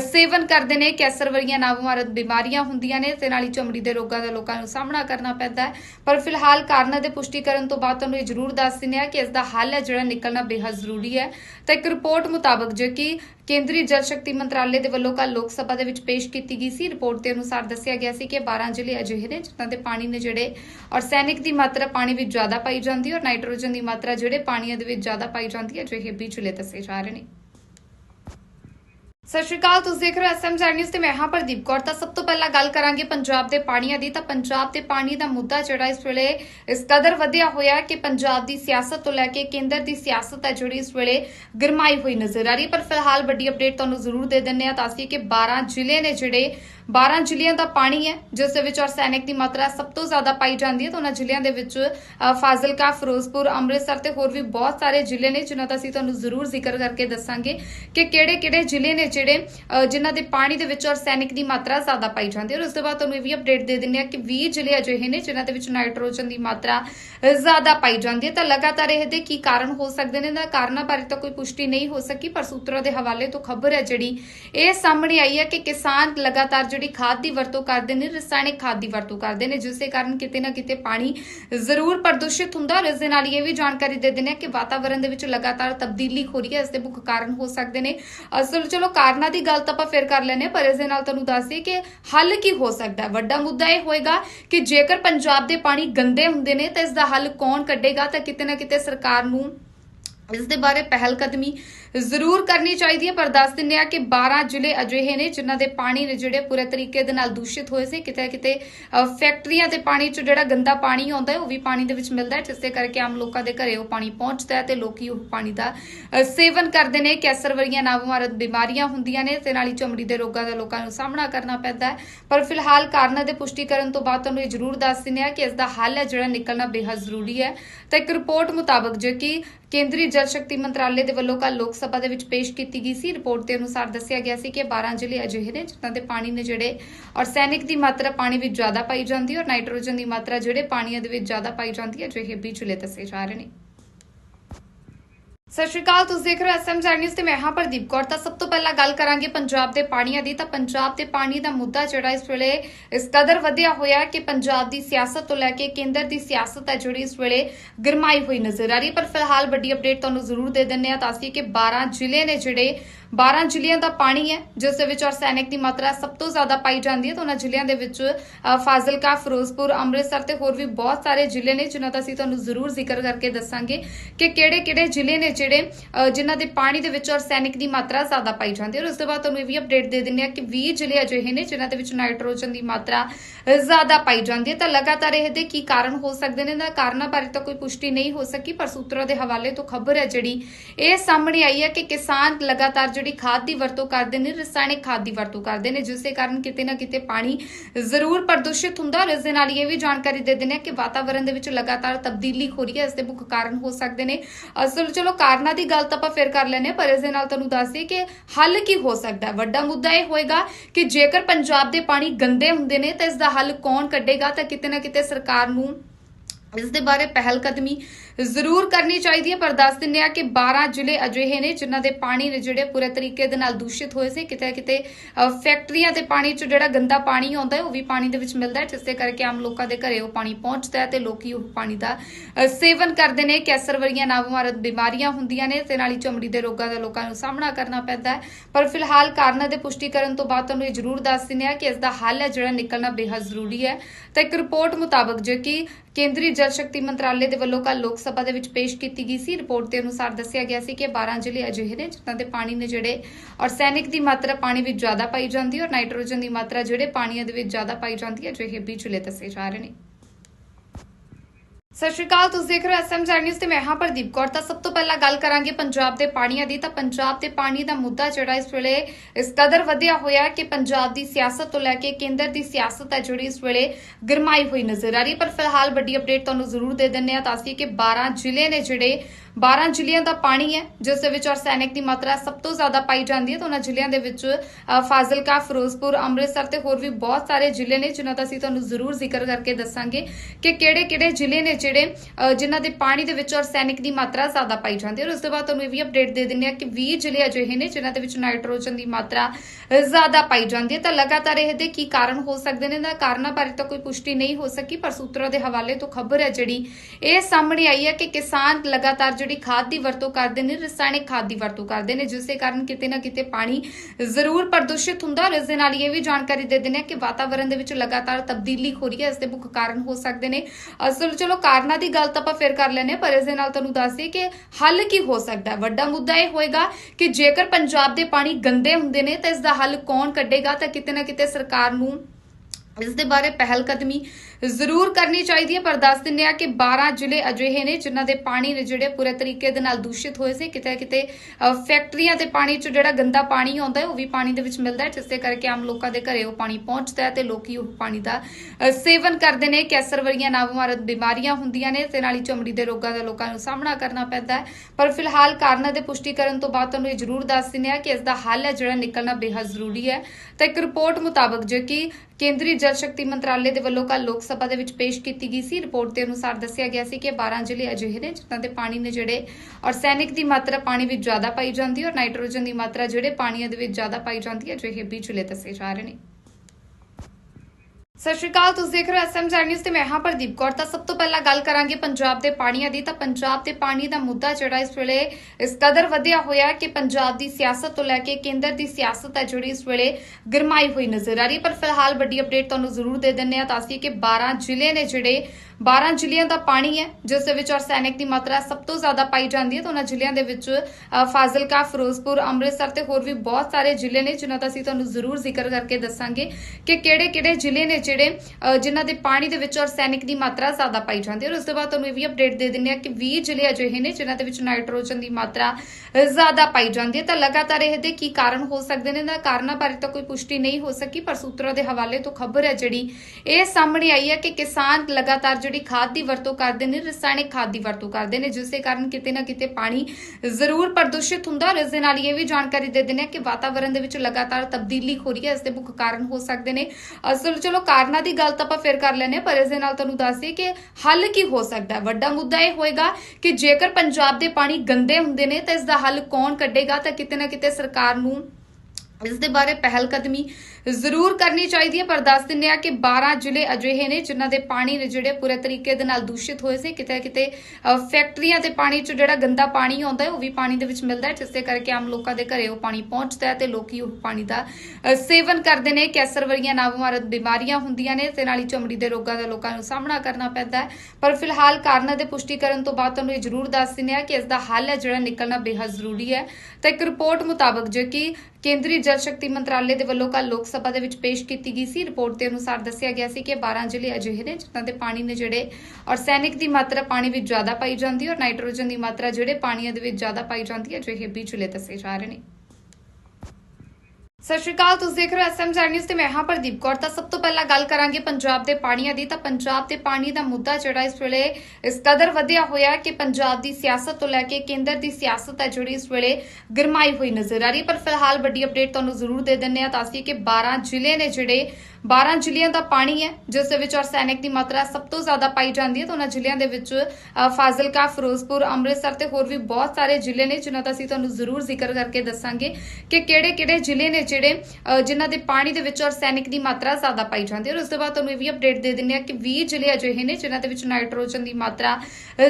ਸੇਵਨ ਕਰਦੇ ਨੇ। ਕੈਂਸਰ ਵਰਗੀਆਂ ਨਾਮੁਮਾਰਤ ਬਿਮਾਰੀਆਂ ਹੁੰਦੀਆਂ ਨੇ, ਤੇ ਨਾਲ ਹੀ ਚਮੜੀ ਦੇ ਰੋਗਾਂ ਦਾ ਲੋਕਾਂ ਨੂੰ ਸਾਹਮਣਾ ਕਰਨਾ ਪੈਂਦਾ ਹੈ। ਪਰ ਫਿਲਹਾਲ ਕਾਰਨਾਂ ਦੇ ਪੁਸ਼ਟੀ ਕਰਨ ਤੋਂ ਬਾਅਦ ਤੁਹਾਨੂੰ ਇਹ ਜ਼ਰੂਰ ਦੱਸ ਦਿੰਦੇ ਆ ਕਿ ਇਸ ਦਾ ਹੱਲ ਹੈ, ਜਿਹੜਾ ਨਿਕਲਣਾ ਬੇਹੱਦ ਜ਼ਰੂਰੀ ਹੈ। ਤਾਂ ਇੱਕ ਰਿਪੋਰਟ ਮੁਤਾਬਕ, ਜੋ ਕਿ ਕੇਂਦਰੀ ਜਲ ਸ਼ਕਤੀ ਮੰਤਰਾਲੇ ਦੇ ਵੱਲੋਂ ਕੱਲ ਲੋਕ ਸਭਾ ਦੇ ਵਿੱਚ ਪੇਸ਼ ਕੀਤੀ ਗਈ ਸੀ। ਰਿਪੋਰਟ ਦੇ ਅਨੁਸਾਰ ਦੱਸਿਆ ਗਿਆ ਸੀ ਕਿ 12 ਜ਼ਿਲ੍ਹੇ ਅਜਿਹੇ ਨੇ ਜਿਨ੍ਹਾਂ ਦੇ ਪਾਣੀ ਨੇ ਜਿਹੜੇ ਆਰਸੈਨਿਕ ਦੀ ਮਾਤਰਾ ਪਾਣੀ ਵਿੱਚ ਜ਼ਿਆਦਾ ਪਾਈ ਜਾਂਦੀ ਹੈ ਔਰ ਨਾਈਟ੍ਰੋਜਨ ਦੀ ਮਾਤਰਾ ਜਿਹੜੇ ਪਾਣੀਆਂ ਦੇ ਵਿੱਚ ਜ਼ਿਆਦਾ ਪਾਈ ਜਾਂਦੀ ਹੈ, ਅਜਿਹੇ ਵੀ ਜ਼ਿਲ੍ਹੇ ਦੱਸੇ ਜਾ ਰਹੇ ਨੇ। ਸਤਿ ਸ਼੍ਰੀ ਅਕਾਲ, ਤੁਸੀਂ ਦੇਖ ਰਹੇ ਹੋ ਐਸਐਮ ਨਿਊਜ਼ ਤੇ ਮੈਂ ਹਾਂ ਪ੍ਰਦੀਪ ਕੌਰ। ਤਾਂ ਸਭ ਤੋਂ ਪਹਿਲਾਂ ਗੱਲ ਕਰਾਂਗੇ ਪੰਜਾਬ ਦੇ ਪਾਣੀਆਂ ਦੀ। ਤਾਂ ਪੰਜਾਬ ਦੇ ਪਾਣੀ ਦਾ ਮੁੱਦਾ ਜਿਹੜਾ ਇਸ ਵੇਲੇ ਇਸ ਕਦਰ ਵਧਿਆ ਹੋਇਆ ਕਿ ਪੰਜਾਬ ਦੀ ਸਿਆਸਤ ਤੋਂ ਲੈ ਕੇ ਕੇਂਦਰ ਦੀ ਸਿਆਸਤ ਹੈ ਜਿਹੜੀ ਇਸ ਵੇਲੇ ਗਰਮਾਈ ਹੋਈ ਨਜ਼ਰ ਆ ਰਹੀ ਪਰ ਫਿਲਹਾਲ ਵੱਡੀ ਅਪਡੇਟ ਤੁਹਾਨੂੰ ਜ਼ਰੂਰ ਦੇ ਦਿੰਨੇ ਆ ਤਾਂ ਅਸੀਂ ਕਿ 12 ਜ਼ਿਲ੍ਹੇ ਨੇ ਜਿਹੜੇ 12 ਜ਼ਿਲ੍ਹਿਆਂ ਦਾ ਪਾਣੀ ਹੈ, ਜਿਸ ਦੇ ਵਿੱਚ ਆਰਸੈਨਿਕ ਦੀ ਮਾਤਰਾ ਸਭ ਤੋਂ ਜ਼ਿਆਦਾ ਪਾਈ ਜਾਂਦੀ ਹੈ। ਤਾਂ ਉਹਨਾਂ ਜ਼ਿਲ੍ਹਿਆਂ ਦੇ ਵਿੱਚ ਫਾਜ਼ਿਲਕਾ, ਫਿਰੋਜ਼ਪੁਰ, ਅੰਮ੍ਰਿਤਸਰ ਤੇ ਹੋਰ ਵੀ ਬਹੁਤ ਸਾਰੇ ਜ਼ਿਲ੍ਹੇ ਨੇ, ਜਿਨ੍ਹਾਂ ਦਾ ਅਸੀਂ ਤੁਹਾਨੂੰ ਜ਼ਰੂਰ ਜ਼ਿਕਰ ਕਰਕੇ ਦੱਸਾਂਗੇ ਕਿ ਕਿਹੜੇ-ਕਿਹੜੇ ਜ਼ਿਲ੍ਹੇ ਨੇ ਜਿਹੜੇ ਅ, ਜਿਨ੍ਹਾਂ ਦੇ ਪਾਣੀ ਦੇ ਵਿੱਚ ਆਰਸੈਨਿਕ ਦੀ ਮਾਤਰਾ ਜ਼ਿਆਦਾ ਪਾਈ ਜਾਂਦੀ ਹੈ। ਔਰ ਉਸ ਤੋਂ ਬਾਅਦ ਤੁਹਾਨੂੰ ਇਹ ਵੀ ਅਪਡੇਟ ਦੇ ਦਿੰਦੇ ਆ ਕਿ 20 ਜ਼ਿਲ੍ਹੇ ਅਜਿਹੇ ਨੇ ਜਿਨ੍ਹਾਂ ਦੇ ਵਿੱਚ ਨਾਈਟ੍ਰੋਜਨ ਦੀ ਮਾਤਰਾ ਜ਼ਿਆਦਾ ਪਾਈ ਜਾਂਦੀ ਹੈ। ਤਾਂ ਲਗਾਤਾਰ ਇਹ ਦੇ ਕੀ ਕਾਰਨ ਹੋ ਸਕਦੇ ਨੇ? ਦਾ ਕਾਰਨਾਂ ਬਾਰੇ ਤਾਂ ਕੋਈ ਪੁਸ਼ਟੀ ਨਹੀਂ ਹੋ ਸਕੀ ਪਰ ਸੂਤਰਾਂ ਦੇ ਹਵਾਲੇ ਤੋਂ ਖਬਰ ਹੈ ਜਿਹੜੀ ਇਹ ਸਾਹਮਣੇ ਆਈ ਹੈ ਕਿ ਕਿਸਾਨ ਲਗਾਤਾਰ ਜਿਹੜੀ ਖਾਦ ਦੀ ਵਰਤੋਂ ਕਰਦੇ ਨੇ ਰਸਾਇਣਿਕ ਖਾਦ ਦੀ ਵਰਤੋਂ ਕਰਦੇ ਨੇ ਜਿਸ ਦੇ ਕਾਰਨ ਕਿਤੇ ਨਾ ਕਿਤੇ ਪਾਣੀ ਜ਼ਰੂਰ ਪ੍ਰਦੂਸ਼ਿਤ ਹੁੰਦਾ ਔਰ ਇਸ ਦੇ ਨਾਲ ਹੀ ਇਹ ਵੀ ਜਾਣਕਾਰੀ ਦੇ ਦਿੰਦੇ ਆ ਕਿ ਵਾਤਾਵਰਣ ਦੇ ਵਿੱਚ ਲਗਾਤਾਰ ਤਬਦੀਲੀ ਹੋ ਰਹੀ ਹੈ। ਇਸ ਦੇ ਮੁੱਖ ਕਾਰਨ ਹੋ ਸਕਦੇ ਨੇ। ਅਸਲ ਚਲੋ ਕਾਰਨਾਂ ਦੀ ਗੱਲ ਤਾਂ ਆਪਾਂ ਫਿਰ ਕਰ ਲੈਨੇ ਪਰ ਇਸ ਦੇ ਨਾਲ ਤੁਹਾਨੂੰ ਦੱਸ ਦਈਏ ਕਿ ਹੱਲ ਕੀ ਹੋ ਸਕਦਾ ਵੱਡਾ ਮੁੱਦਾ ਇਹ ਹੋਏਗਾ ਕਿ ਜੇਕਰ ਪੰਜਾਬ ਦੇ ਪਾਣੀ ਗੰਦੇ ਹੁੰਦੇ ਨੇ, ਤਾਂ ਇਸ ਦਾ ਹੱਲ ਕੌਣ ਕੱਢੇਗਾ? ਤਾਂ ਕਿਤੇ ਨਾ ਕਿਤੇ ਸਰਕਾਰ ਨੂੰ ਇਸ ਦੇ ਬਾਰੇ ਪਹਿਲ ਕਦਮੀ ਜ਼ਰੂਰ ਕਰਨੀ ਚਾਹੀਦੀ ਹੈ, ਪਰ ਦੱਸ ਦਿੰਦੇ ਆ ਕਿ 12 ਜ਼ਿਲ੍ਹੇ ਅਜਿਹੇ ਨੇ ਜਿਨ੍ਹਾਂ ਦੇ ਪਾਣੀ ਨੇ ਜਿਹੜੇ ਪੂਰੇ ਤਰੀਕੇ ਦੇ ਨਾਲ ਦੂਸ਼ਿਤ ਹੋਏ ਸੀ। ਕਿਤੇ ਕਿਤੇ ਫੈਕਟਰੀਆਂ ਦੇ ਪਾਣੀ 'ਚ ਜਿਹੜਾ ਗੰਦਾ ਪਾਣੀ ਆਉਂਦਾ ਹੈ, ਉਹ ਵੀ ਪਾਣੀ ਦੇ ਵਿੱਚ ਮਿਲਦਾ ਹੈ, ਜਿਸ ਦੇ ਕਰਕੇ ਆਮ ਲੋਕਾਂ ਦੇ ਘਰੇ ਉਹ ਪਾਣੀ ਪਹੁੰਚਦਾ ਹੈ ਤੇ ਲੋਕੀ ਉਹ ਪਾਣੀ ਦਾ ਸੇਵਨ ਕਰਦੇ ਨੇ। ਕੈਂਸਰ ਵਰਗੀਆਂ ਨਾਮੁਮਾਰਤ ਬਿਮਾਰੀਆਂ ਹੁੰਦੀਆਂ ਨੇ ਤੇ ਨਾਲ ਹੀ ਚਮੜੀ ਦੇ ਰੋਗਾਂ ਦਾ ਲੋਕਾਂ ਨੂੰ ਸਾਹਮਣਾ ਕਰਨਾ ਪੈਂਦਾ ਹੈ। ਪਰ ਫਿਲਹਾਲ ਕਾਰਨਾਂ ਦੇ ਪੁਸ਼ਟੀ ਕਰਨ ਤੋਂ ਬਾਅਦ ਤੁਹਾਨੂੰ ਇਹ ਜ਼ਰੂਰ ਦੱਸ ਦਿੰਦੇ ਆ ਕਿ ਇਸ ਦਾ ਹੱਲ ਹੈ, ਜਿਹੜਾ ਨਿਕਲਣਾ ਬੇਹੱਦ ਜ਼ਰੂਰੀ ਹੈ। ਤਾਂ ਇੱਕ ਰਿਪੋਰਟ ਮੁਤਾਬਕ ਜੋ ਕਿ ਕੇਂਦਰੀ ਜਲ ਸ਼ਕਤੀ ਮੰਤਰਾਲੇ ਦੇ ਵੱਲੋਂ ਕੱਲ ਲੋਕ ਸਭਾ ਦੇ ਵਿੱਚ ਪੇਸ਼ ਕੀਤੀ ਗਈ ਸੀ। ਰਿਪੋਰਟ ਦੇ ਅਨੁਸਾਰ ਦੱਸਿਆ ਗਿਆ ਸੀ ਕਿ 12 ਜ਼ਿਲ੍ਹੇ ਅਜਿਹੇ ਨੇ ਜਿਨ੍ਹਾਂ ਦੇ ਪਾਣੀ ਨੇ ਜਿਹੜੇ ਆਰਸੈਨਿਕ ਦੀ ਮਾਤਰਾ ਪਾਣੀ ਵਿੱਚ ਜ਼ਿਆਦਾ ਪਾਈ ਜਾਂਦੀ ਹੈ ਔਰ ਨਾਈਟ੍ਰੋਜਨ ਦੀ ਮਾਤਰਾ ਜਿਹੜੇ ਪਾਣੀਆਂ ਦੇ ਵਿੱਚ ਜ਼ਿਆਦਾ ਪਾਈ ਜਾਂਦੀ ਹੈ, ਅਜਿਹੇ ਵੀ ਜ਼ਿਲ੍ਹੇ ਦੱਸੇ ਜਾ ਰਹੇ ਨੇ। ਸਤਿ ਸ਼੍ਰੀ ਅਕਾਲ, ਤੁਸੀਂ ਦੇਖ ਰਹੇ ਹੋ ਐਸਐਮ ਨਿਊਜ਼ ਤੇ ਮੈਂ ਹਾਂ ਪ੍ਰਦੀਪ ਕੌਰ। ਤਾਂ ਸਭ ਤੋਂ ਪਹਿਲਾਂ ਗੱਲ ਕਰਾਂਗੇ ਪੰਜਾਬ ਦੇ ਪਾਣੀਆਂ ਦੀ। ਤਾਂ ਪੰਜਾਬ ਦੇ ਪਾਣੀ ਦਾ ਮੁੱਦਾ ਜਿਹੜਾ ਇਸ ਵੇਲੇ ਇਸ ਕਦਰ ਵਧਿਆ ਹੋਇਆ ਕਿ ਪੰਜਾਬ ਦੀ ਸਿਆਸਤ ਤੋਂ ਲੈ ਕੇ ਕੇਂਦਰ ਦੀ ਸਿਆਸਤ ਹੈ ਜਿਹੜੀ ਇਸ ਵੇਲੇ ਗਰਮਾਈ ਹੋਈ ਨਜ਼ਰ ਆ ਰਹੀ ਪਰ ਫਿਲਹਾਲ ਵੱਡੀ ਅਪਡੇਟ ਤੁਹਾਨੂੰ ਜ਼ਰੂਰ ਦੇ ਦਿੰਨੇ ਆ ਤਾਂ ਅਸੀਂ ਕਿ 12 ਜ਼ਿਲ੍ਹੇ ਨੇ ਜਿਹੜੇ 12 ਜ਼ਿਲ੍ਹਿਆਂ ਦਾ ਪਾਣੀ ਹੈ ਜਿਸ ਦੇ ਵਿੱਚ ਆਰਸੈਨਿਕ ਦੀ ਮਾਤਰਾ ਸਭ ਤੋਂ ਜ਼ਿਆਦਾ ਪਾਈ ਜਾਂਦੀ ਹੈ ਤਾਂ ਉਹਨਾਂ ਜ਼ਿਲ੍ਹਿਆਂ ਦੇ ਵਿੱਚ ਫਾਜ਼ਿਲਕਾ ਫਿਰੋਜ਼ਪੁਰ ਅੰਮ੍ਰਿਤਸਰ ਤੇ ਹੋਰ ਵੀ ਬਹੁਤ ਸਾਰੇ ਜ਼ਿਲ੍ਹੇ ਨੇ ਜਿਨ੍ਹਾਂ ਦਾ ਅਸੀਂ ਤੁਹਾਨੂੰ ਜ਼ਰੂਰ ਜ਼ਿਕਰ ਕਰਕੇ ਦੱਸਾਂਗੇ ਕਿ ਕਿਹੜੇ-ਕਿਹੜੇ ਜ਼ਿਲ੍ਹੇ ਨੇ ਜਿਹੜੇ ਅ, ਜਿਨ੍ਹਾਂ ਦੇ ਪਾਣੀ ਦੇ ਵਿੱਚ ਆਰਸੈਨਿਕ ਦੀ ਮਾਤਰਾ ਜ਼ਿਆਦਾ ਪਾਈ ਜਾਂਦੀ ਹੈ। ਔਰ ਉਸ ਤੋਂ ਬਾਅਦ ਤੁਹਾਨੂੰ ਇਹ ਵੀ ਅਪਡੇਟ ਦੇ ਦਿੰਦੇ ਆ ਕਿ 20 ਜ਼ਿਲ੍ਹੇ ਅਜਿਹੇ ਨੇ ਜਿਨ੍ਹਾਂ ਦੇ ਵਿੱਚ ਨਾਈਟ੍ਰੋਜਨ ਦੀ ਮਾਤਰਾ ਜ਼ਿਆਦਾ ਪਾਈ ਜਾਂਦੀ ਹੈ। ਤਾਂ ਲਗਾਤਾਰ ਇਹਦੇ ਕੀ ਕਾਰਨ ਹੋ ਸਕਦੇ ਨੇ? ਨਾ ਕਾਰਨਾਂ ਬਾਰੇ ਤਾਂ ਕੋਈ ਪੁਸ਼ਟੀ ਨਹੀਂ ਹੋ ਸਕੀ ਪਰ ਸੂਤਰਾਂ ਦੇ ਹਵਾਲੇ ਤੋਂ ਖਬਰ ਹੈ ਜਿਹੜੀ ਇਹ ਸਾਹਮਣੇ ਆਈ ਹੈ ਕਿ ਕਿਸਾਨ ਲਗਾਤਾਰ ਜਿਹੜੀ ਖਾਦ ਦੀ ਵਰਤੋਂ ਕਰਦੇ ਨੇ, ਰਸਾਇਣਿਕ ਖਾਦ ਦੀ ਵਰਤੋਂ ਕਰਦੇ ਨੇ, ਜਿਸ ਦੇ ਕਾਰਨ ਕਿਤੇ ਨਾ ਕਿਤੇ ਪਾਣੀ ਜ਼ਰੂਰ ਪ੍ਰਦੂਸ਼ਿਤ ਹੁੰਦਾ। ਔਰ ਇਸ ਦੇ ਨਾਲ ਇਹ ਵੀ ਜਾਣਕਾਰੀ ਦੇ ਦਿੰਦੇ ਆ ਕਿ ਵਾਤਾਵਰਣ ਦੇ ਵਿੱਚ ਲਗਾਤਾਰ ਤਬਦੀਲੀ ਹੋ ਰਹੀ ਹੈ। ਇਸ ਦੇ ਮੁੱਖ ਕਾਰਨ ਹੋ ਸਕਦੇ ਨੇ। ਅਸਲ ਚਲੋ ਕਾਰਨਾਂ ਦੀ ਗੱਲ ਤਾਂ ਆਪਾਂ ਫਿਰ ਕਰ ਲੈਨੇ ਪਰ ਇਸ ਦੇ ਨਾਲ ਤੁਹਾਨੂੰ ਦੱਸ ਦਈਏ ਕਿ ਹੱਲ ਕੀ ਹੋ ਸਕਦਾ ਹੈ? ਵੱਡਾ ਮੁੱਦਾ ਇਹ ਹੋਏਗਾ ਕਿ ਜੇਕਰ ਪੰਜਾਬ ਦੇ ਪਾਣੀ ਗੰਦੇ ਹੁੰਦੇ ਨੇ, ਤਾਂ ਇਸ ਦਾ ਹੱਲ ਕੌਣ ਕੱਢੇਗਾ? ਤਾਂ ਕਿਤੇ ਨਾ ਕਿਤੇ ਸਰਕਾਰ ਨੂੰ ਇਸ ਦੇ ਬਾਰੇ ਪਹਿਲ ਕਦਮੀ ਜ਼ਰੂਰ ਕਰਨੀ ਚਾਹੀਦੀ ਹੈ, ਪਰ ਦੱਸ ਦਿੰਨੇ ਆ ਕਿ 12 ਜ਼ਿਲ੍ਹੇ ਅਜਿਹੇ ਨੇ ਜਿਨ੍ਹਾਂ ਦੇ ਪਾਣੀ ਨੇ ਜਿਹੜੇ ਪੂਰੇ ਤਰੀਕੇ ਦੇ ਨਾਲ ਦੂਸ਼ਿਤ ਹੋਏ ਸੀ। ਕਿਤੇ ਕਿਤੇ ਫੈਕਟਰੀਆਂ ਦੇ ਪਾਣੀ 'ਚ ਜਿਹੜਾ ਗੰਦਾ ਪਾਣੀ ਆਉਂਦਾ ਹੈ, ਉਹ ਵੀ ਪਾਣੀ ਦੇ ਵਿੱਚ ਮਿਲਦਾ ਹੈ, ਜਿਸ ਦੇ ਕਰਕੇ ਆਮ ਲੋਕਾਂ ਦੇ ਘਰੇ ਉਹ ਪਾਣੀ ਪਹੁੰਚਦਾ ਹੈ ਤੇ ਲੋਕੀ ਉਹ ਪਾਣੀ ਦਾ ਸੇਵਨ ਕਰਦੇ ਨੇ। ਕੈਂਸਰ ਵਰਗੀਆਂ ਨਾਮੁਮਾਰਦ ਬਿਮਾਰੀਆਂ ਹੁੰਦੀਆਂ ਨੇ, ਤੇ ਨਾਲ ਹੀ ਚਮੜੀ ਦੇ ਰੋਗਾਂ ਦਾ ਲੋਕਾਂ ਨੂੰ ਸਾਹਮਣਾ ਕਰਨਾ ਪੈਂਦਾ ਹੈ। ਪਰ ਫਿਲਹਾਲ ਕਾਰਨਾਂ ਦੇ ਪੁਸ਼ਟੀ ਕਰਨ ਤੋਂ ਬਾਅਦ ਤੁਹਾਨੂੰ ਇਹ ਜ਼ਰੂਰ ਦੱਸ ਦਿੰਦੇ ਆ ਕਿ ਇਸ ਦਾ ਹੱਲ ਹੈ, ਜਿਹੜਾ ਨਿਕਲਣਾ ਬੇਹੱਦ ਜ਼ਰੂਰੀ ਹੈ। ਤਾਂ ਇੱਕ ਰਿਪੋਰਟ ਮੁਤਾਬਕ, ਜੋ ਕਿ ਕੇਂਦਰੀ ਜਲ ਸ਼ਕਤੀ ਮੰਤਰਾਲੇ ਦੇ ਵੱਲੋਂ ਕੱਲ ਲੋਕ ਸਭਾ ਦੇ ਵਿੱਚ ਪੇਸ਼ ਕੀਤੀ ਗਈ ਸੀ। ਰਿਪੋਰਟ ਦੇ ਅਨੁਸਾਰ ਦੱਸਿਆ ਗਿਆ ਸੀ ਕਿ 12 ਜ਼ਿਲ੍ਹੇ ਅਜਿਹੇ ਨੇ ਜਿਨ੍ਹਾਂ ਦੇ ਪਾਣੀ ਨੇ ਜਿਹੜੇ ਆਰਸੈਨਿਕ ਦੀ ਮਾਤਰਾ ਪਾਣੀ ਵਿੱਚ ਜ਼ਿਆਦਾ ਪਾਈ ਜਾਂਦੀ ਹੈ ਔਰ ਨਾਈਟ੍ਰੋਜਨ ਦੀ ਮਾਤਰਾ ਜਿਹੜੇ ਪਾਣੀ ਦੇ ਵਿੱਚ ਜ਼ਿਆਦਾ ਪਾਈ ਜਾਂਦੀ ਹੈ, ਅਜਿਹੇ ਵੀ ਜ਼ਿਲ੍ਹੇ ਦੱਸੇ ਜਾ ਰਹੇ ਨੇ। ਸਤਿ ਸ਼੍ਰੀ ਅਕਾਲ, ਤੁਸੀਂ ਦੇਖ ਰਹੇ ਹੋ ਐਸਐਮ ਨਿਊਜ਼ ਤੇ ਮੈਂ ਹਾਂ ਪ੍ਰਦੀਪ ਕੌਰ। ਤਾਂ ਸਭ ਤੋਂ ਪਹਿਲਾਂ ਗੱਲ ਕਰਾਂਗੇ ਪੰਜਾਬ ਦੇ ਪਾਣੀਆਂ ਦੀ। ਤਾਂ ਪੰਜਾਬ ਦੇ ਪਾਣੀ ਦਾ ਮੁੱਦਾ ਜਿਹੜਾ ਇਸ ਵੇਲੇ ਇਸ ਕਦਰ ਵਧਿਆ ਹੋਇਆ ਕਿ ਪੰਜਾਬ ਦੀ ਸਿਆਸਤ ਤੋਂ ਲੈ ਕੇ ਕੇਂਦਰ ਦੀ ਸਿਆਸਤ ਹੈ ਜਿਹੜੀ ਇਸ ਵੇਲੇ ਗਰਮਾਈ ਹੋਈ ਨਜ਼ਰ ਆ ਰਹੀ ਪਰ ਫਿਲਹਾਲ ਵੱਡੀ ਅਪਡੇਟ ਤੁਹਾਨੂੰ ਜ਼ਰੂਰ ਦੇ ਦਿੰਨੇ ਆ ਤਾਂ ਕਿ 12 ਜ਼ਿਲ੍ਹੇ ਨੇ ਜਿਹੜੇ 12 ਜ਼ਿਲ੍ਹਿਆਂ ਦਾ ਪਾਣੀ ਹੈ, ਜਿਸ ਦੇ ਵਿੱਚ ਆਰਸੈਨਿਕ ਦੀ ਮਾਤਰਾ ਸਭ ਤੋਂ ਜ਼ਿਆਦਾ ਪਾਈ ਜਾਂਦੀ ਹੈ। ਤਾਂ ਉਹਨਾਂ ਜ਼ਿਲ੍ਹਿਆਂ ਦੇ ਵਿੱਚ ਫਾਜ਼ਿਲਕਾ, ਫਿਰੋਜ਼ਪੁਰ, ਅੰਮ੍ਰਿਤਸਰ ਤੇ ਹੋਰ ਵੀ ਬਹੁਤ ਸਾਰੇ ਜ਼ਿਲ੍ਹੇ ਨੇ, ਜਿਨ੍ਹਾਂ ਦਾ ਅਸੀਂ ਤੁਹਾਨੂੰ ਜ਼ਰੂਰ ਜ਼ਿਕਰ ਕਰਕੇ ਦੱਸਾਂਗੇ ਕਿ ਕਿਹੜੇ-ਕਿਹੜੇ ਜ਼ਿਲ੍ਹੇ ਨੇ ਜਿਹੜੇ ਅ, ਜਿਨ੍ਹਾਂ ਦੇ ਪਾਣੀ ਦੇ ਵਿੱਚ ਆਰਸੈਨਿਕ ਦੀ ਮਾਤਰਾ ਜ਼ਿਆਦਾ ਪਾਈ ਜਾਂਦੀ ਹੈ। ਔਰ ਉਸ ਤੋਂ ਬਾਅਦ ਤੁਹਾਨੂੰ ਇਹ ਵੀ ਅਪਡੇਟ ਦੇ ਦਿੰਦੇ ਆ ਕਿ 20 ਜ਼ਿਲ੍ਹੇ ਅਜਿਹੇ ਨੇ ਜਿਨ੍ਹਾਂ ਦੇ ਵਿੱਚ ਨਾਈਟ੍ਰੋਜਨ ਦੀ ਮਾਤਰਾ ਜ਼ਿਆਦਾ ਪਾਈ ਜਾਂਦੀ ਹੈ। ਤਾਂ ਲਗਾਤਾਰ ਇਹਦੇ ਕੀ ਕਾਰਨ ਹੋ ਸਕਦੇ ਨੇ? ਨਾ ਕਾਰਨਾਂ ਬਾਰੇ ਤਾਂ ਕੋਈ ਪੁਸ਼ਟੀ ਨਹੀਂ ਹੋ ਸਕੀ ਪਰ ਸੂਤਰਾਂ ਦੇ ਹਵਾਲੇ ਤੋਂ ਖਬਰ ਹੈ ਜਿਹੜੀ ਇਹ ਸਾਹਮਣੇ ਆਈ ਹੈ ਕਿ ਕਿਸਾਨ ਲਗਾਤਾਰ ਜਿਹੜੀ ਖਾਦ ਦੀ ਵਰਤੋਂ ਕਰਦੇ ਨੇ ਰਸਾਇਣਿਕ ਖਾਦ ਦੀ ਵਰਤੋਂ ਕਰਦੇ ਨੇ ਜਿਸ ਦੇ ਕਾਰਨ ਕਿਤੇ ਨਾ ਕਿਤੇ ਪਾਣੀ ਜ਼ਰੂਰ ਪ੍ਰਦੂਸ਼ਿਤ ਹੁੰਦਾ। ਔਰ ਇਸ ਦੇ ਨਾਲ ਇਹ ਵੀ ਜਾਣਕਾਰੀ ਦੇ ਦਿੰਦੇ ਆ ਕਿ ਵਾਤਾਵਰਣ ਦੇ ਵਿੱਚ ਲਗਾਤਾਰ ਤਬਦੀਲੀ ਹੋ ਰਹੀ ਹੈ। ਇਸ ਦੇ ਮੁੱਖ ਕਾਰਨ ਹੋ ਸਕਦੇ ਨੇ। ਅਸਲ ਚਲੋ ਕਾਰਨਾਂ ਦੀ ਗੱਲ ਤਾਂ ਆਪਾਂ ਫਿਰ ਕਰ ਲੈਨੇ ਪਰ ਇਸ ਦੇ ਨਾਲ ਤੁਹਾਨੂੰ ਦੱਸ ਦਈਏ ਕਿ ਹੱਲ ਕੀ ਹੋ ਸਕਦਾ ਹੈ? ਵੱਡਾ ਮੁੱਦਾ ਇਹ ਹੋਏਗਾ ਕਿ ਜੇਕਰ ਪੰਜਾਬ ਦੇ ਪਾਣੀ ਗੰਦੇ ਹੁੰਦੇ ਨੇ, ਤਾਂ ਇਸ ਦਾ ਹੱਲ ਕੌਣ ਕੱਢੇਗਾ? ਤਾਂ ਕਿਤੇ ਨਾ ਕਿਤੇ ਸਰਕਾਰ ਨੂੰ ਇਸ ਦੇ ਬਾਰੇ ਪਹਿਲ ਕਦਮੀ ਜ਼ਰੂਰ ਕਰਨੀ ਚਾਹੀਦੀ ਹੈ, ਪਰ ਦੱਸ ਦਿੰਦੇ ਆ ਕਿ 12 ਜ਼ਿਲ੍ਹੇ ਅਜਿਹੇ ਨੇ ਜਿਨ੍ਹਾਂ ਦੇ ਪਾਣੀ ਨੇ ਜਿਹੜੇ ਪੂਰੇ ਤਰੀਕੇ ਦੇ ਨਾਲ ਦੂਸ਼ਿਤ ਹੋਏ ਸੀ। ਕਿਤੇ ਕਿਤੇ ਫੈਕਟਰੀਆਂ ਤੇ ਪਾਣੀ 'ਚ ਜਿਹੜਾ ਗੰਦਾ ਪਾਣੀ ਆਉਂਦਾ ਹੈ, ਉਹ ਵੀ ਪਾਣੀ ਦੇ ਵਿੱਚ ਮਿਲਦਾ ਹੈ, ਜਿਸ ਦੇ ਕਰਕੇ ਆਮ ਲੋਕਾਂ ਦੇ ਘਰੇ ਉਹ ਪਾਣੀ ਪਹੁੰਚਦਾ ਹੈ ਤੇ ਲੋਕੀ ਉਹ ਪਾਣੀ ਦਾ ਸੇਵਨ ਕਰਦੇ ਨੇ। ਕੈਂਸਰ ਵਰਗੀਆਂ ਨਾਮੁਮਾਰਦ ਬਿਮਾਰੀਆਂ ਹੁੰਦੀਆਂ ਨੇ ਤੇ ਨਾਲ ਹੀ ਚਮੜੀ ਦੇ ਰੋਗਾਂ ਦਾ ਲੋਕਾਂ ਨੂੰ ਸਾਹਮਣਾ ਕਰਨਾ ਪੈਂਦਾ ਹੈ। ਪਰ ਫਿਲਹਾਲ ਕਾਰਨਾਂ ਦੇ ਪੁਸ਼ਟੀ ਕਰਨ ਤੋਂ ਬਾਅਦ ਤੁਹਾਨੂੰ ਇਹ ਜ਼ਰੂਰ ਦੱਸ ਦਿੰਦੇ ਆ ਕਿ ਇਸ ਦਾ ਹੱਲ ਹੈ, ਜਿਹੜਾ ਨਿਕਲਣਾ ਬੇਹੱਦ ਜ਼ਰੂਰੀ ਹੈ। ਤਾਂ ਇੱਕ ਰਿਪੋਰਟ ਮੁਤਾਬਕ ਜੋ ਕਿ ਕੇਂਦਰੀ ਜਲ ਸ਼ਕਤੀ ਮੰਤਰਾਲੇ ਦੇ ਵੱਲੋਂ ਕੱਲ ਲੋਕ ਸਭਾ ਦੇ ਵਿੱਚ ਪੇਸ਼ ਕੀਤੀ ਗਈ ਸੀ। ਰਿਪੋਰਟ ਦੇ ਅਨੁਸਾਰ ਦੱਸਿਆ ਗਿਆ ਸੀ ਕਿ 12 ਜ਼ਿਲ੍ਹੇ ਅਜਿਹੇ ਨੇ ਜਿਨ੍ਹਾਂ ਦੇ ਪਾਣੀ ਨੇ ਜਿਹੜੇ ਆਰਸੈਨਿਕ ਦੀ ਮਾਤਰਾ ਪਾਣੀ ਵਿੱਚ ਜ਼ਿਆਦਾ ਪਾਈ ਜਾਂਦੀ ਹੈ ਔਰ ਨਾਈਟ੍ਰੋਜਨ ਦੀ ਮਾਤਰਾ ਜਿਹੜੇ ਪਾਣੀਆਂ ਦੇ ਵਿੱਚ ਜ਼ਿਆਦਾ ਪਾਈ ਜਾਂਦੀ ਹੈ, ਅਜਿਹੇ ਵੀ ਜ਼ਿਲ੍ਹੇ ਦੱਸੇ ਜਾ ਰਹੇ ਨੇ। ਸਤਿ ਸ਼੍ਰੀ ਅਕਾਲ, ਤੁਸੀਂ ਦੇਖ ਰਹੇ ਹੋ ਐਸਐਮ ਨਿਊਜ਼ ਤੇ ਮੈਂ ਹਾਂ ਪ੍ਰਦੀਪ ਕੌਰ। ਤਾਂ ਸਭ ਤੋਂ ਪਹਿਲਾਂ ਗੱਲ ਕਰਾਂਗੇ ਪੰਜਾਬ ਦੇ ਪਾਣੀਆਂ ਦੀ। ਤਾਂ ਪੰਜਾਬ ਦੇ ਪਾਣੀ ਦਾ ਮੁੱਦਾ ਜਿਹੜਾ ਇਸ ਵੇਲੇ ਇਸ ਕਦਰ ਵਧਿਆ ਹੋਇਆ ਕਿ ਪੰਜਾਬ ਦੀ ਸਿਆਸਤ ਤੋਂ ਲੈ ਕੇ ਕੇਂਦਰ ਦੀ ਸਿਆਸਤ ਹੈ ਜਿਹੜੀ ਇਸ ਵੇਲੇ ਗਰਮਾਈ ਹੋਈ ਨਜ਼ਰ ਆ ਰਹੀ ਪਰ ਫਿਲਹਾਲ ਵੱਡੀ ਅਪਡੇਟ ਤੁਹਾਨੂੰ ਜ਼ਰੂਰ ਦੇ ਦਿੰਨੇ ਆ ਤਾਂ ਅਸੀਂ ਕਿ 12 ਜ਼ਿਲ੍ਹੇ ਨੇ ਜਿਹੜੇ 12 ਜ਼ਿਲ੍ਹਿਆਂ ਦਾ ਪਾਣੀ ਹੈ ਜਿਸ ਦੇ ਵਿੱਚ ਆਰਸੈਨਿਕ ਦੀ ਮਾਤਰਾ ਸਭ ਤੋਂ ਜ਼ਿਆਦਾ ਪਾਈ ਜਾਂਦੀ ਹੈ ਤਾਂ ਉਹਨਾਂ ਜ਼ਿਲ੍ਹਿਆਂ ਦੇ ਵਿੱਚ ਫਾਜ਼ਿਲਕਾ ਫਿਰੋਜ਼ਪੁਰ ਅੰਮ੍ਰਿਤਸਰ ਤੇ ਹੋਰ ਵੀ ਬਹੁਤ ਸਾਰੇ ਜ਼ਿਲ੍ਹੇ ਨੇ ਜਿਨ੍ਹਾਂ ਦਾ ਅਸੀਂ ਤੁਹਾਨੂੰ ਜ਼ਰੂਰ ਜ਼ਿਕਰ ਕਰਕੇ ਦੱਸਾਂਗੇ ਕਿ ਕਿਹੜੇ-ਕਿਹੜੇ ਜ਼ਿਲ੍ਹੇ ਨੇ ਜਿਹੜੇ ਅ, ਜਿਨ੍ਹਾਂ ਦੇ ਪਾਣੀ ਦੇ ਵਿੱਚ ਆਰਸੈਨਿਕ ਦੀ ਮਾਤਰਾ ਜ਼ਿਆਦਾ ਪਾਈ ਜਾਂਦੀ ਹੈ। ਔਰ ਉਸ ਤੋਂ ਬਾਅਦ ਤੁਹਾਨੂੰ ਇਹ ਵੀ ਅਪਡੇਟ ਦੇ ਦਿੰਦੇ ਆ ਕਿ 20 ਜ਼ਿਲ੍ਹੇ ਅਜਿਹੇ ਨੇ ਜਿਨ੍ਹਾਂ ਦੇ ਵਿੱਚ ਨਾਈਟ੍ਰੋਜਨ ਦੀ ਮਾਤਰਾ ਜ਼ਿਆਦਾ ਪਾਈ ਜਾਂਦੀ ਹੈ। ਤਾਂ ਲਗਾਤਾਰ ਇਹਦੇ ਕੀ ਕਾਰਨ ਹੋ ਸਕਦੇ ਨੇ? ਨਾ ਕਾਰਨਾਂ ਬਾਰੇ ਤਾਂ ਕੋਈ ਪੁਸ਼ਟੀ ਨਹੀਂ ਹੋ ਸਕੀ ਪਰ ਸੂਤਰਾਂ ਦੇ ਹਵਾਲੇ ਤੋਂ ਖਬਰ ਹੈ ਜਿਹੜੀ ਇਹ ਸਾਹਮਣੇ ਆਈ ਹੈ ਕਿ ਕਿਸਾਨ ਲਗਾਤਾਰ ਜਿਹੜੀ ਖਾਦ ਦੀ ਵਰਤੋਂ ਕਰਦੇ ਨੇ, ਰਸਾਇਣਿਕ ਖਾਦ ਦੀ ਵਰਤੋਂ ਕਰਦੇ ਨੇ, ਜਿਸ ਦੇ ਕਾਰਨ ਕਿਤੇ ਨਾ ਕਿਤੇ ਪਾਣੀ ਜ਼ਰੂਰ ਪ੍ਰਦੂਸ਼ਿਤ ਹੁੰਦਾ। ਔਰ ਇਸ ਦੇ ਨਾਲ ਇਹ ਵੀ ਜਾਣਕਾਰੀ ਦੇ ਦਿੰਦੇ ਹਾਂ ਕਿ ਵਾਤਾਵਰਣ ਦੇ ਵਿੱਚ ਲਗਾਤਾਰ ਤਬਦੀਲੀ ਹੋ ਰਹੀ ਹੈ। ਇਸ ਦੇ ਮੁੱਖ ਕਾਰਨ ਹੋ ਸਕਦੇ ਨੇ। ਅਸਲ ਚਲੋ ਕਾਰਨਾਂ ਦੀ ਗੱਲ ਤਾਂ ਆਪਾਂ ਫਿਰ ਕਰ ਲੈਨੇ ਪਰ ਇਸ ਦੇ ਨਾਲ ਤੁਹਾਨੂੰ ਦੱਸ ਦਈਏ ਕਿ ਹੱਲ ਕੀ ਹੋ ਸਕਦਾ ਵੱਡਾ ਮੁੱਦਾ ਇਹ ਹੋਏਗਾ ਕਿ ਜੇਕਰ ਪੰਜਾਬ ਦੇ ਪਾਣੀ ਗੰਦੇ ਹੁੰਦੇ ਨੇ, ਤਾਂ ਇਸ ਦਾ ਹੱਲ ਕੌਣ ਕੱਢੇਗਾ? ਤਾਂ ਕਿਤੇ ਨਾ ਕਿਤੇ ਸਰਕਾਰ ਨੂੰ ਇਸ ਦੇ ਬਾਰੇ ਪਹਿਲ ਕਦਮੀ ਜ਼ਰੂਰ ਕਰਨੀ ਚਾਹੀਦੀ ਹੈ, ਪਰ ਦੱਸ ਦਿੰਦੇ ਆ ਕਿ 12 ਜ਼ਿਲ੍ਹੇ ਅਜਿਹੇ ਨੇ ਜਿਨ੍ਹਾਂ ਦੇ ਪਾਣੀ ਨੇ ਜਿਹੜੇ ਪੂਰੇ ਤਰੀਕੇ ਦੇ ਨਾਲ ਦੂਸ਼ਿਤ ਹੋਏ ਸੀ। ਕਿਤੇ ਕਿਤੇ ਫੈਕਟਰੀਆਂ ਦੇ ਪਾਣੀ ਚ ਜਿਹੜਾ ਗੰਦਾ ਪਾਣੀ ਆਉਂਦਾ ਹੈ, ਉਹ ਵੀ ਪਾਣੀ ਦੇ ਵਿੱਚ ਮਿਲਦਾ ਹੈ, ਜਿਸ ਦੇ ਕਰਕੇ ਆਮ ਲੋਕਾਂ ਦੇ ਘਰੇ ਉਹ ਪਾਣੀ ਪਹੁੰਚਦਾ ਹੈ ਤੇ ਲੋਕੀ ਉਹ ਪਾਣੀ ਦਾ ਸੇਵਨ ਕਰਦੇ ਨੇ। ਕੈਂਸਰ ਵਰਗੀਆਂ ਨਾਮੁਮਾਰਤ ਬਿਮਾਰੀਆਂ ਹੁੰਦੀਆਂ ਨੇ ਤੇ ਨਾਲ ਹੀ ਚਮੜੀ ਦੇ ਰੋਗਾਂ ਦਾ ਲੋਕਾਂ ਨੂੰ ਸਾਹਮਣਾ ਕਰਨਾ ਪੈਂਦਾ ਹੈ। ਪਰ ਫਿਲਹਾਲ ਕਾਰਨਾਂ ਦੇ ਪੁਸ਼ਟੀ ਕਰਨ ਤੋਂ ਬਾਅਦ ਤੁਹਾਨੂੰ ਇਹ ਜ਼ਰੂਰ ਦੱਸ ਦਿੰਦੇ ਆ ਕਿ ਇਸ ਦਾ ਹੱਲ ਹੈ, ਜਿਹੜਾ ਨਿਕਲਣਾ ਬੇਹੱਦ ਜ਼ਰੂਰੀ ਹੈ। ਤਾਂ ਇੱਕ ਰਿਪੋਰਟ ਮੁਤਾਬਕ ਜੋ ਕਿ ਕੇਂਦਰੀ ਜਲ ਸ਼ਕਤੀ ਮੰਤਰਾਲੇ ਦੇ ਵੱਲੋਂ ਕੱਲ ਲੋਕ ਸਭਾ ਦੇ ਵਿੱਚ ਪੇਸ਼ ਕੀਤੀ ਗਈ ਸੀ। ਰਿਪੋਰਟ ਦੇ ਅਨੁਸਾਰ ਦੱਸਿਆ ਗਿਆ ਸੀ ਕਿ 12 ਜ਼ਿਲ੍ਹੇ ਅਜਿਹੇ ਨੇ ਜਿਨ੍ਹਾਂ ਦੇ ਪਾਣੀ ਨੇ ਜਿਹੜੇ ਆਰਸੈਨਿਕ ਦੀ ਮਾਤਰਾ ਪਾਣੀ ਵਿੱਚ ਜ਼ਿਆਦਾ ਪਾਈ ਜਾਂਦੀ ਹੈ ਔਰ ਨਾਈਟ੍ਰੋਜਨ ਦੀ ਮਾਤਰਾ ਜਿਹੜੇ ਪਾਣੀਆਂ ਦੇ ਵਿੱਚ ਜ਼ਿਆਦਾ ਪਾਈ ਜਾਂਦੀ ਹੈ, ਅਜਿਹੇ ਵੀ ਜ਼ਿਲ੍ਹੇ ਦੱਸੇ ਜਾ ਰਹੇ ਨੇ। ਸਤਿ ਸ਼੍ਰੀ ਅਕਾਲ, ਤੁਸੀਂ ਦੇਖ ਰਹੇ ਹੋ ਐਸਐਮ ਨਿਊਜ਼ ਤੇ ਮੈਂ ਹਾਂ ਪ੍ਰਦੀਪ ਕੌਰ। ਤਾਂ ਸਭ ਤੋਂ ਪਹਿਲਾਂ ਗੱਲ ਕਰਾਂਗੇ ਪੰਜਾਬ ਦੇ ਪਾਣੀਆਂ ਦੀ। ਤਾਂ ਪੰਜਾਬ ਦੇ ਪਾਣੀ ਦਾ ਮੁੱਦਾ ਜਿਹੜਾ ਇਸ ਵੇਲੇ ਇਸ ਕਦਰ ਵਧਿਆ ਹੋਇਆ ਕਿ ਪੰਜਾਬ ਦੀ ਸਿਆਸਤ ਤੋਂ ਲੈ ਕੇ ਕੇਂਦਰ ਦੀ ਸਿਆਸਤ ਹੈ ਜਿਹੜੀ ਇਸ ਵੇਲੇ ਗਰਮਾਈ ਹੋਈ ਨਜ਼ਰ ਆ ਰਹੀ ਪਰ ਫਿਲਹਾਲ ਵੱਡੀ ਅਪਡੇਟ ਤੁਹਾਨੂੰ ਜ਼ਰੂਰ ਦੇ ਦਿੰਨੇ ਆ ਤਾਂ ਅਸੀਂ ਕਿ 12 ਜ਼ਿਲ੍ਹੇ ਨੇ ਜਿਹੜੇ 12 ਜ਼ਿਲ੍ਹਿਆਂ ਦਾ ਪਾਣੀ ਹੈ, ਜਿਸ ਦੇ ਵਿੱਚ ਆਰਸੈਨਿਕ ਦੀ ਮਾਤਰਾ ਸਭ ਤੋਂ ਜ਼ਿਆਦਾ ਪਾਈ ਜਾਂਦੀ ਹੈ। ਤਾਂ ਉਹਨਾਂ ਜ਼ਿਲ੍ਹਿਆਂ ਦੇ ਵਿੱਚ ਫਾਜ਼ਿਲਕਾ, ਫਿਰੋਜ਼ਪੁਰ, ਅੰਮ੍ਰਿਤਸਰ ਤੇ ਹੋਰ ਵੀ ਬਹੁਤ ਸਾਰੇ ਜ਼ਿਲ੍ਹੇ ਨੇ, ਜਿਨ੍ਹਾਂ ਦਾ ਅਸੀਂ ਤੁਹਾਨੂੰ ਜ਼ਰੂਰ ਜ਼ਿਕਰ ਕਰਕੇ ਦੱਸਾਂਗੇ ਕਿ ਕਿਹੜੇ-ਕਿਹੜੇ ਜ਼ਿਲ੍ਹੇ ਨੇ ਜਿਹੜੇ ਅ, ਜਿਨ੍ਹਾਂ ਦੇ ਪਾਣੀ ਦੇ ਵਿੱਚ ਆਰਸੈਨਿਕ ਦੀ ਮਾਤਰਾ ਜ਼ਿਆਦਾ ਪਾਈ ਜਾਂਦੀ ਹੈ। ਔਰ ਉਸ ਤੋਂ ਬਾਅਦ ਤੁਹਾਨੂੰ ਇਹ ਵੀ ਅਪਡੇਟ ਦੇ ਦਿੰਦੇ ਆ ਕਿ 20 ਜ਼ਿਲ੍ਹੇ ਅਜਿਹੇ ਨੇ ਜਿਨ੍ਹਾਂ ਦੇ ਵਿੱਚ ਨਾਈਟ੍ਰੋਜਨ ਦੀ ਮਾਤਰਾ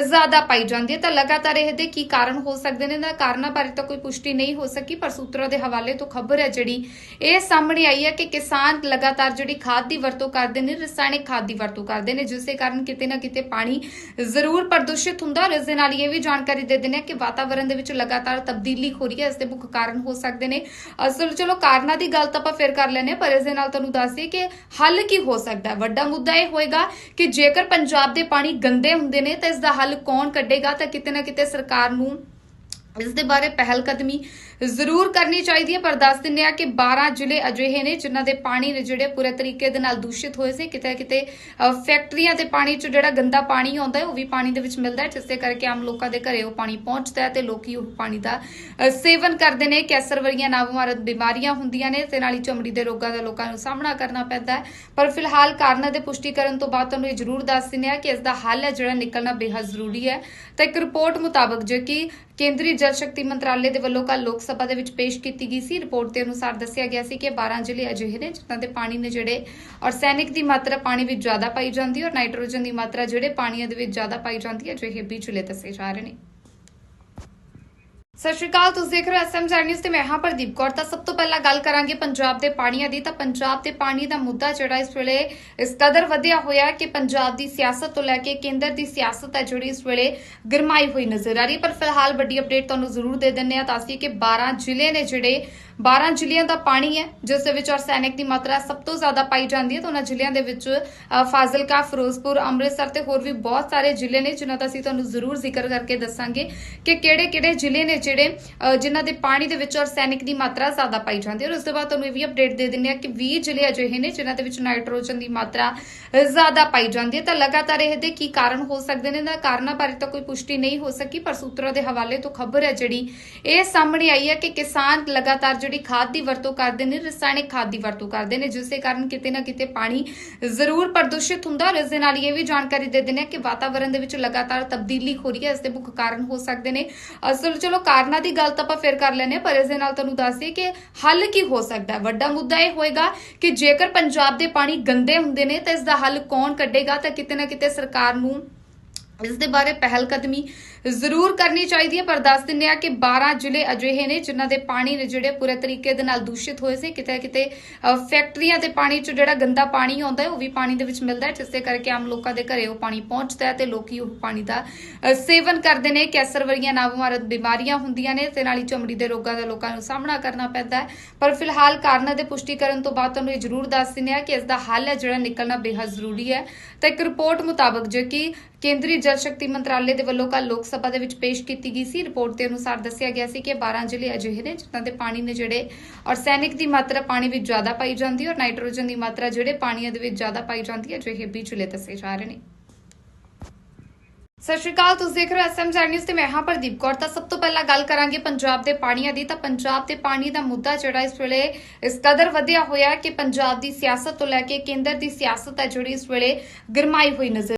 ਜ਼ਿਆਦਾ ਪਾਈ ਜਾਂਦੀ ਹੈ। ਤਾਂ ਲਗਾਤਾਰ ਇਹਦੇ ਕੀ ਕਾਰਨ ਹੋ ਸਕਦੇ ਨੇ? ਦਾ ਕਾਰਨਾਂ ਬਾਰੇ ਤਾਂ ਕੋਈ ਪੁਸ਼ਟੀ ਨਹੀਂ ਹੋ ਸਕੀ ਪਰ ਸੂਤਰਾਂ ਦੇ ਹਵਾਲੇ ਤੋਂ ਖਬਰ ਹੈ ਜਿਹੜੀ ਇਹ ਸਾਹਮਣੇ ਆਈ ਹੈ ਕਿ ਕਿਸਾਨ ਲਗਾਤਾਰ ਜਿਹੜੀ ਖਾਦ ਦੀ ਵਰਤੋਂ ਕਰਦੇ ਨੇ ਰਸਾਇਣਿਕ ਖਾਦ ਦੀ ਵਰਤੋਂ ਕਰਦੇ ਨੇ ਜਿਸ ਦੇ ਕਾਰਨ ਕਿਤੇ ਨਾ ਕਿਤੇ ਪਾਣੀ ਜ਼ਰੂਰ ਪ੍ਰਦੂਸ਼ਿਤ ਹੁੰਦਾ। ਔਰ ਇਸ ਦੇ ਨਾਲ ਇਹ ਵੀ ਜਾਣਕਾਰੀ ਦੇ ਦਿੰਦੇ ਹਾਂ ਕਿ ਵਾਤਾਵਰਣ ਦੇ ਵਿੱਚ ਲਗਾਤਾਰ ਤਬਦੀਲੀ ਹੋ ਰਹੀ ਹੈ। ਇਸ ਦੇ ਮੁੱਖ ਕਾਰਨ ਹੋ ਸਕਦੇ ਨੇ। ਅਸਲ ਚਲੋ ਕਾਰਨਾਂ ਦੀ ਗੱਲ ਤਾਂ ਆਪਾਂ ਫਿਰ ਕਰ ਲੈਨੇ ਪਰ ਇਸ ਦੇ ਨਾਲ ਤੁਹਾਨੂੰ ਦੱਸ ਦਈਏ ਕਿ ਹੱਲ ਕੀ ਹੋ ਸਕਦਾ ਹੈ? ਵੱਡਾ ਮੁੱਦਾ ਇਹ ਹੋਏਗਾ ਕਿ ਜੇਕਰ ਪੰਜਾਬ ਦੇ ਪਾਣੀ ਗੰਦੇ ਹੁੰਦੇ ਨੇ, ਤਾਂ ਇਸ ਦਾ ਹੱਲ ਕੌਣ ਕੱਢੇਗਾ? ਤਾਂ ਕਿਤੇ ਨਾ ਕਿਤੇ ਸਰਕਾਰ ਨੂੰ ਇਸ ਦੇ ਬਾਰੇ ਪਹਿਲ ਕਦਮੀ ਜ਼ਰੂਰ ਕਰਨੀ ਚਾਹੀਦੀ ਹੈ, ਪਰ ਦੱਸ ਦਿੰਦੇ ਆ ਕਿ 12 ਜ਼ਿਲ੍ਹੇ ਅਜਿਹੇ ਨੇ ਜਿਨ੍ਹਾਂ ਦੇ ਪਾਣੀ ਨੇ ਜਿਹੜੇ ਪੂਰੇ ਤਰੀਕੇ ਦੇ ਨਾਲ ਦੂਸ਼ਿਤ ਹੋਏ ਸੀ। ਕਿਤੇ ਕਿਤੇ ਫੈਕਟਰੀਆਂ ਦੇ ਪਾਣੀ ਚ ਜਿਹੜਾ ਗੰਦਾ ਪਾਣੀ ਆਉਂਦਾ ਹੈ, ਉਹ ਵੀ ਪਾਣੀ ਦੇ ਵਿੱਚ ਮਿਲਦਾ ਹੈ, ਜਿਸ ਦੇ ਕਰਕੇ ਆਮ ਲੋਕਾਂ ਦੇ ਘਰੇ ਉਹ ਪਾਣੀ ਪਹੁੰਚਦਾ ਹੈ ਤੇ ਲੋਕੀ ਉਹ ਪਾਣੀ ਦਾ ਸੇਵਨ ਕਰਦੇ ਨੇ। ਕੈਂਸਰ ਵਰਗੀਆਂ ਨਾਮੁਮਾਰਤ ਬਿਮਾਰੀਆਂ ਹੁੰਦੀਆਂ ਨੇ, ਤੇ ਨਾਲ ਹੀ ਚਮੜੀ ਦੇ ਰੋਗਾਂ ਦਾ ਲੋਕਾਂ ਨੂੰ ਸਾਹਮਣਾ ਕਰਨਾ ਪੈਂਦਾ ਹੈ। ਪਰ ਫਿਲਹਾਲ ਕਾਰਨਾਂ ਦੇ ਪੁਸ਼ਟੀ ਕਰਨ ਤੋਂ ਬਾਅਦ ਤੁਹਾਨੂੰ ਇਹ ਜ਼ਰੂਰ ਦੱਸ ਦਿੰਦੇ ਆ ਕਿ ਇਸ ਦਾ ਹੱਲ ਹੈ, ਜਿਹੜਾ ਨਿਕਲਣਾ ਬੇਹੱਦ ਜ਼ਰੂਰੀ ਹੈ। ਤਾਂ ਇੱਕ ਰਿਪੋਰਟ ਮੁਤਾਬਕ ਜੋ ਕਿ ਕੇਂਦਰੀ ਜਲ ਸ਼ਕਤੀ ਮੰਤਰਾਲੇ ਦੇ ਵੱਲੋਂ ਕੱਲ ਲੋਕ ਸਭਾ ਦੇ ਵਿੱਚ ਪੇਸ਼ ਕੀਤੀ ਗਈ ਸੀ। ਰਿਪੋਰਟ ਦੇ ਅਨੁਸਾਰ ਦੱਸਿਆ ਗਿਆ ਸੀ ਕਿ 12 ਜ਼ਿਲ੍ਹੇ ਅਜਿਹੇ ਨੇ ਜਿਨ੍ਹਾਂ ਦੇ ਪਾਣੀ ਨੇ ਜਿਹੜੇ ਆਰਸੈਨਿਕ ਦੀ ਮਾਤਰਾ ਪਾਣੀ ਵਿੱਚ ਜ਼ਿਆਦਾ ਪਾਈ ਜਾਂਦੀ ਹੈ ਔਰ ਨਾਈਟ੍ਰੋਜਨ ਦੀ ਮਾਤਰਾ ਜਿਹੜੇ ਪਾਣੀਆਂ ਦੇ ਵਿੱਚ ਜ਼ਿਆਦਾ ਪਾਈ ਜਾਂਦੀ ਹੈ, ਅਜਿਹੇ ਵੀ ਜ਼ਿਲ੍ਹੇ ਦੱਸੇ ਜਾ ਰਹੇ ਨੇ। ਸਤਿ ਸ਼੍ਰੀ ਅਕਾਲ, ਤੁਸੀਂ ਦੇਖ ਰਹੇ ਹੋ ਐਸਐਮ ਨਿਊਜ਼ ਤੇ ਮੈਂ ਹਾਂ ਪ੍ਰਦੀਪ ਕੌਰ। ਤਾਂ ਸਭ ਤੋਂ ਪਹਿਲਾਂ ਗੱਲ ਕਰਾਂਗੇ ਪੰਜਾਬ ਦੇ ਪਾਣੀਆਂ ਦੀ। ਤਾਂ ਪੰਜਾਬ ਦੇ ਪਾਣੀ ਦਾ ਮੁੱਦਾ ਜਿਹੜਾ ਇਸ ਵੇਲੇ ਇਸ ਕਦਰ ਵਧਿਆ ਹੋਇਆ ਕਿ ਪੰਜਾਬ ਦੀ ਸਿਆਸਤ ਤੋਂ ਲੈ ਕੇ ਕੇਂਦਰ ਦੀ ਸਿਆਸਤ ਹੈ ਜਿਹੜੀ ਇਸ ਵੇਲੇ ਗਰਮਾਈ ਹੋਈ ਨਜ਼ਰ ਆ ਰਹੀ ਪਰ ਫਿਲਹਾਲ ਵੱਡੀ ਅਪਡੇਟ ਤੁਹਾਨੂੰ ਜ਼ਰੂਰ ਦੇ ਦਿੰਨੇ ਆ ਤਾਂ ਅਸੀਂ ਕਿ 12 ਜ਼ਿਲ੍ਹੇ ਨੇ ਜਿਹੜੇ 12 ਜ਼ਿਲ੍ਹਿਆਂ ਦਾ ਪਾਣੀ ਹੈ, ਜਿਸ ਦੇ ਵਿੱਚ ਆਰਸੈਨਿਕ ਦੀ ਮਾਤਰਾ ਸਭ ਤੋਂ ਜ਼ਿਆਦਾ ਪਾਈ ਜਾਂਦੀ ਹੈ, ਤਾਂ ਉਹਨਾਂ ਜ਼ਿਲ੍ਹਿਆਂ ਦੇ ਵਿੱਚ ਫਾਜ਼ਿਲਕਾ, ਫਿਰੋਜ਼ਪੁਰ, ਅੰਮ੍ਰਿਤਸਰ ਤੇ ਹੋਰ ਵੀ ਬਹੁਤ ਸਾਰੇ ਜ਼ਿਲ੍ਹੇ ਨੇ, ਜਿਨ੍ਹਾਂ ਦਾ ਅਸੀਂ ਤੁਹਾਨੂੰ ਜ਼ਰੂਰ ਜ਼ਿਕਰ ਕਰਕੇ ਦੱਸਾਂਗੇ ਕਿ ਕਿਹੜੇ-ਕਿਹੜੇ ਜ਼ਿਲ੍ਹੇ ਨੇ ਜਿਹੜੇ ਜਿਨ੍ਹਾਂ ਦੇ ਪਾਣੀ ਦੇ ਵਿੱਚ ਆਰਸੈਨਿਕ ਦੀ ਮਾਤਰਾ ਜ਼ਿਆਦਾ ਪਾਈ ਜਾਂਦੀ ਹੈ। ਔਰ ਉਸ ਤੋਂ ਬਾਅਦ ਤੁਹਾਨੂੰ ਇਹ ਵੀ ਅਪਡੇਟ ਦੇ ਦਿੰਦੇ ਆ ਕਿ 20 ਜ਼ਿਲ੍ਹੇ ਅਜਿਹੇ ਨੇ, ਜਿਨ੍ਹਾਂ ਦੇ ਵਿੱਚ ਨਾਈਟ੍ਰੋਜਨ ਦੀ ਮਾਤਰਾ ਜ਼ਿਆਦਾ ਪਾਈ ਜਾਂਦੀ ਹੈ। ਤਾਂ ਲਗਾਤਾਰ ਇਹਦੇ ਕੀ ਕਾਰਨ ਹੋ ਸਕਦੇ ਨੇ? ਦਾ ਕਾਰਨਾਂ ਬਾਰੇ ਤਾਂ ਕੋਈ ਪੁਸ਼ਟੀ ਨਹੀਂ ਹੋ ਸਕੀ, ਪਰ ਸੂਤਰਾਂ ਦੇ ਹਵਾਲੇ ਤੋਂ ਖਬਰ ਹੈ ਜਿਹੜੀ, ਇਹ ਸਾਹਮਣੇ ਆਈ ਹੈ ਕਿ ਕਿਸਾਨ ਲਗਾਤਾਰ ਜਿਹੜੀ ਖਾਦ ਦੀ ਵਰਤੋਂ ਕਰਦੇ ਨੇ, ਰਸਾਇਣਿਕ ਖਾਦ ਦੀ ਵਰਤੋਂ ਕਰਦੇ ਨੇ, ਜਿਸ ਦੇ ਕਾਰਨ ਕਿਤੇ ਨਾ ਕਿਤੇ ਪਾਣੀ ਜ਼ਰੂਰ ਪ੍ਰਦੂਸ਼ਿਤ ਹੁੰਦਾ ਔਰ ਇਸ ਦੇ ਨਾਲ ਇਹ ਵੀ ਜਾਣਕਾਰੀ ਦੇ ਦਿੰਦੇ ਆ ਕਿ ਵਾਤਾਵਰਣ ਦੇ ਵਿੱਚ ਲਗਾਤਾਰ ਤਬਦੀਲੀ ਹੋ ਰਹੀ ਹੈ, ਇਸ ਦੇ ਮੁੱਖ ਕਾਰਨ ਹੋ ਸਕਦੇ ਨੇ। ਅਸਲ ਚਲੋ ਕਾਰਨਾਂ ਦੀ ਗੱਲ ਤਾਂ ਆਪਾਂ ਫਿਰ ਕਰ ਲੈਨੇ ਪਰ ਇਸ ਦੇ ਨਾਲ ਤੁਹਾਨੂੰ ਦੱਸ ਦਈਏ ਕਿ ਹੱਲ ਕੀ ਹੋ ਸਕਦਾ ਹੈ? ਵੱਡਾ ਮੁੱਦਾ ਇਹ ਹੋਏਗਾ ਕਿ ਜੇਕਰ ਪੰਜਾਬ ਦੇ ਪਾਣੀ ਗੰਦੇ ਹੁੰਦੇ ਨੇ, ਤਾਂ ਇਸ ਦਾ ਹੱਲ ਕੌਣ ਕੱਢੇਗਾ? ਤਾਂ ਕਿਤੇ ਨਾ ਕਿਤੇ ਸਰਕਾਰ ਨੂੰ ਇਸ ਦੇ ਬਾਰੇ ਪਹਿਲ ਕਦਮੀ ਜ਼ਰੂਰ ਕਰਨੀ ਚਾਹੀਦੀ ਹੈ, ਪਰ ਦੱਸ ਦਿੰਦੇ ਆ ਕਿ 12 ਜ਼ਿਲ੍ਹੇ ਅਜਿਹੇ ਨੇ ਜਿਨ੍ਹਾਂ ਦੇ ਪਾਣੀ ਨੇ ਜਿਹੜੇ ਪੂਰੇ ਤਰੀਕੇ ਦੇ ਨਾਲ ਦੂਸ਼ਿਤ ਹੋਏ ਸੀ। ਕਿਤੇ ਕਿਤੇ ਫੈਕਟਰੀਆਂ ਦੇ ਪਾਣੀ ਚ ਜਿਹੜਾ ਗੰਦਾ ਪਾਣੀ ਆਉਂਦਾ ਹੈ, ਉਹ ਵੀ ਪਾਣੀ ਦੇ ਵਿੱਚ ਮਿਲਦਾ ਹੈ, ਜਿਸ ਦੇ ਕਰਕੇ ਆਮ ਲੋਕਾਂ ਦੇ ਘਰੇ ਉਹ ਪਾਣੀ ਪਹੁੰਚਦਾ ਹੈ ਤੇ ਲੋਕੀ ਉਹ ਪਾਣੀ ਦਾ ਸੇਵਨ ਕਰਦੇ ਨੇ। ਕੈਂਸਰ ਵਰਗੀਆਂ ਨਾਮੁਮਾਰਤ ਬਿਮਾਰੀਆਂ ਹੁੰਦੀਆਂ ਨੇ ਤੇ ਨਾਲ ਹੀ ਚਮੜੀ ਦੇ ਰੋਗਾਂ ਦਾ ਲੋਕਾਂ ਨੂੰ ਸਾਹਮਣਾ ਕਰਨਾ ਪੈਂਦਾ ਹੈ। ਪਰ ਫਿਲਹਾਲ ਕਾਰਨਾਂ ਦੇ ਪੁਸ਼ਟੀ ਕਰਨ ਤੋਂ ਬਾਅਦ ਤੁਹਾਨੂੰ ਇਹ ਜ਼ਰੂਰ ਦੱਸ ਦਿੰਦੇ ਆ ਕਿ ਇਸ ਦਾ ਹੱਲ ਹੈ, ਜਿਹੜਾ ਨਿਕਲਣਾ ਬੇਹੱਦ ਜ਼ਰੂਰੀ ਹੈ। ਤਾਂ ਇੱਕ ਰਿਪੋਰਟ ਮੁਤਾਬਕ ਜੋ ਕਿ ਕੇਂਦਰੀ ਜਲ ਸ਼ਕਤੀ ਮੰਤਰਾਲੇ ਦੇ ਵੱਲੋਂ ਕੱਲ ਲੋਕ ਸਭਾ ਦੇ ਵਿੱਚ ਪੇਸ਼ ਕੀਤੀ ਗਈ ਸੀ। ਰਿਪੋਰਟ ਦੇ ਅਨੁਸਾਰ ਦੱਸਿਆ ਗਿਆ ਸੀ ਕਿ 12 ਜ਼ਿਲ੍ਹੇ ਅਜਿਹੇ ਨੇ ਜਿਨ੍ਹਾਂ ਦੇ ਪਾਣੀ ਨੇ ਜਿਹੜੇ ਆਰਸੈਨਿਕ ਦੀ ਮਾਤਰਾ ਪਾਣੀ ਵਿੱਚ ਜ਼ਿਆਦਾ ਪਾਈ ਜਾਂਦੀ ਹੈ ਔਰ ਨਾਈਟ੍ਰੋਜਨ ਦੀ ਮਾਤਰਾ ਜਿਹੜੇ ਪਾਣੀ ਦੇ ਵਿੱਚ ਜ਼ਿਆਦਾ ਪਾਈ ਜਾਂਦੀ ਹੈ ਅਜਿਹੇ ਵੀ ਜ਼ਿਲ੍ਹੇ ਦੱਸੇ ਜਾ ਰਹੇ ਨੇ। ਸਤਿ ਸ਼੍ਰੀ ਅਕਾਲ, ਤੁਸੀਂ ਦੇਖ ਰਹੇ ਹੋ ਐਸਐਮ ਨਿਊਜ਼ ਤੇ ਮੈਂ ਹਾਂ ਪ੍ਰਦੀਪ ਕੌਰ। ਤਾਂ ਸਭ ਤੋਂ ਪਹਿਲਾਂ ਗੱਲ ਕਰਾਂਗੇ ਪੰਜਾਬ ਦੇ ਪਾਣੀਆਂ ਦੀ। ਤਾਂ ਪੰਜਾਬ ਦੇ ਪਾਣੀ ਦਾ ਮੁੱਦਾ ਜਿਹੜਾ ਇਸ ਵੇਲੇ ਇਸ ਕਦਰ ਵਧਿਆ ਹੋਇਆ ਕਿ ਪੰਜਾਬ ਦੀ ਸਿਆਸਤ ਤੋਂ ਲੈ ਕੇ ਕੇਂਦਰ ਦੀ ਸਿਆਸਤ ਹੈ ਜਿਹੜੀ ਇਸ ਵੇਲੇ ਗਰਮਾਈ ਹੋਈ ਨਜ਼ਰ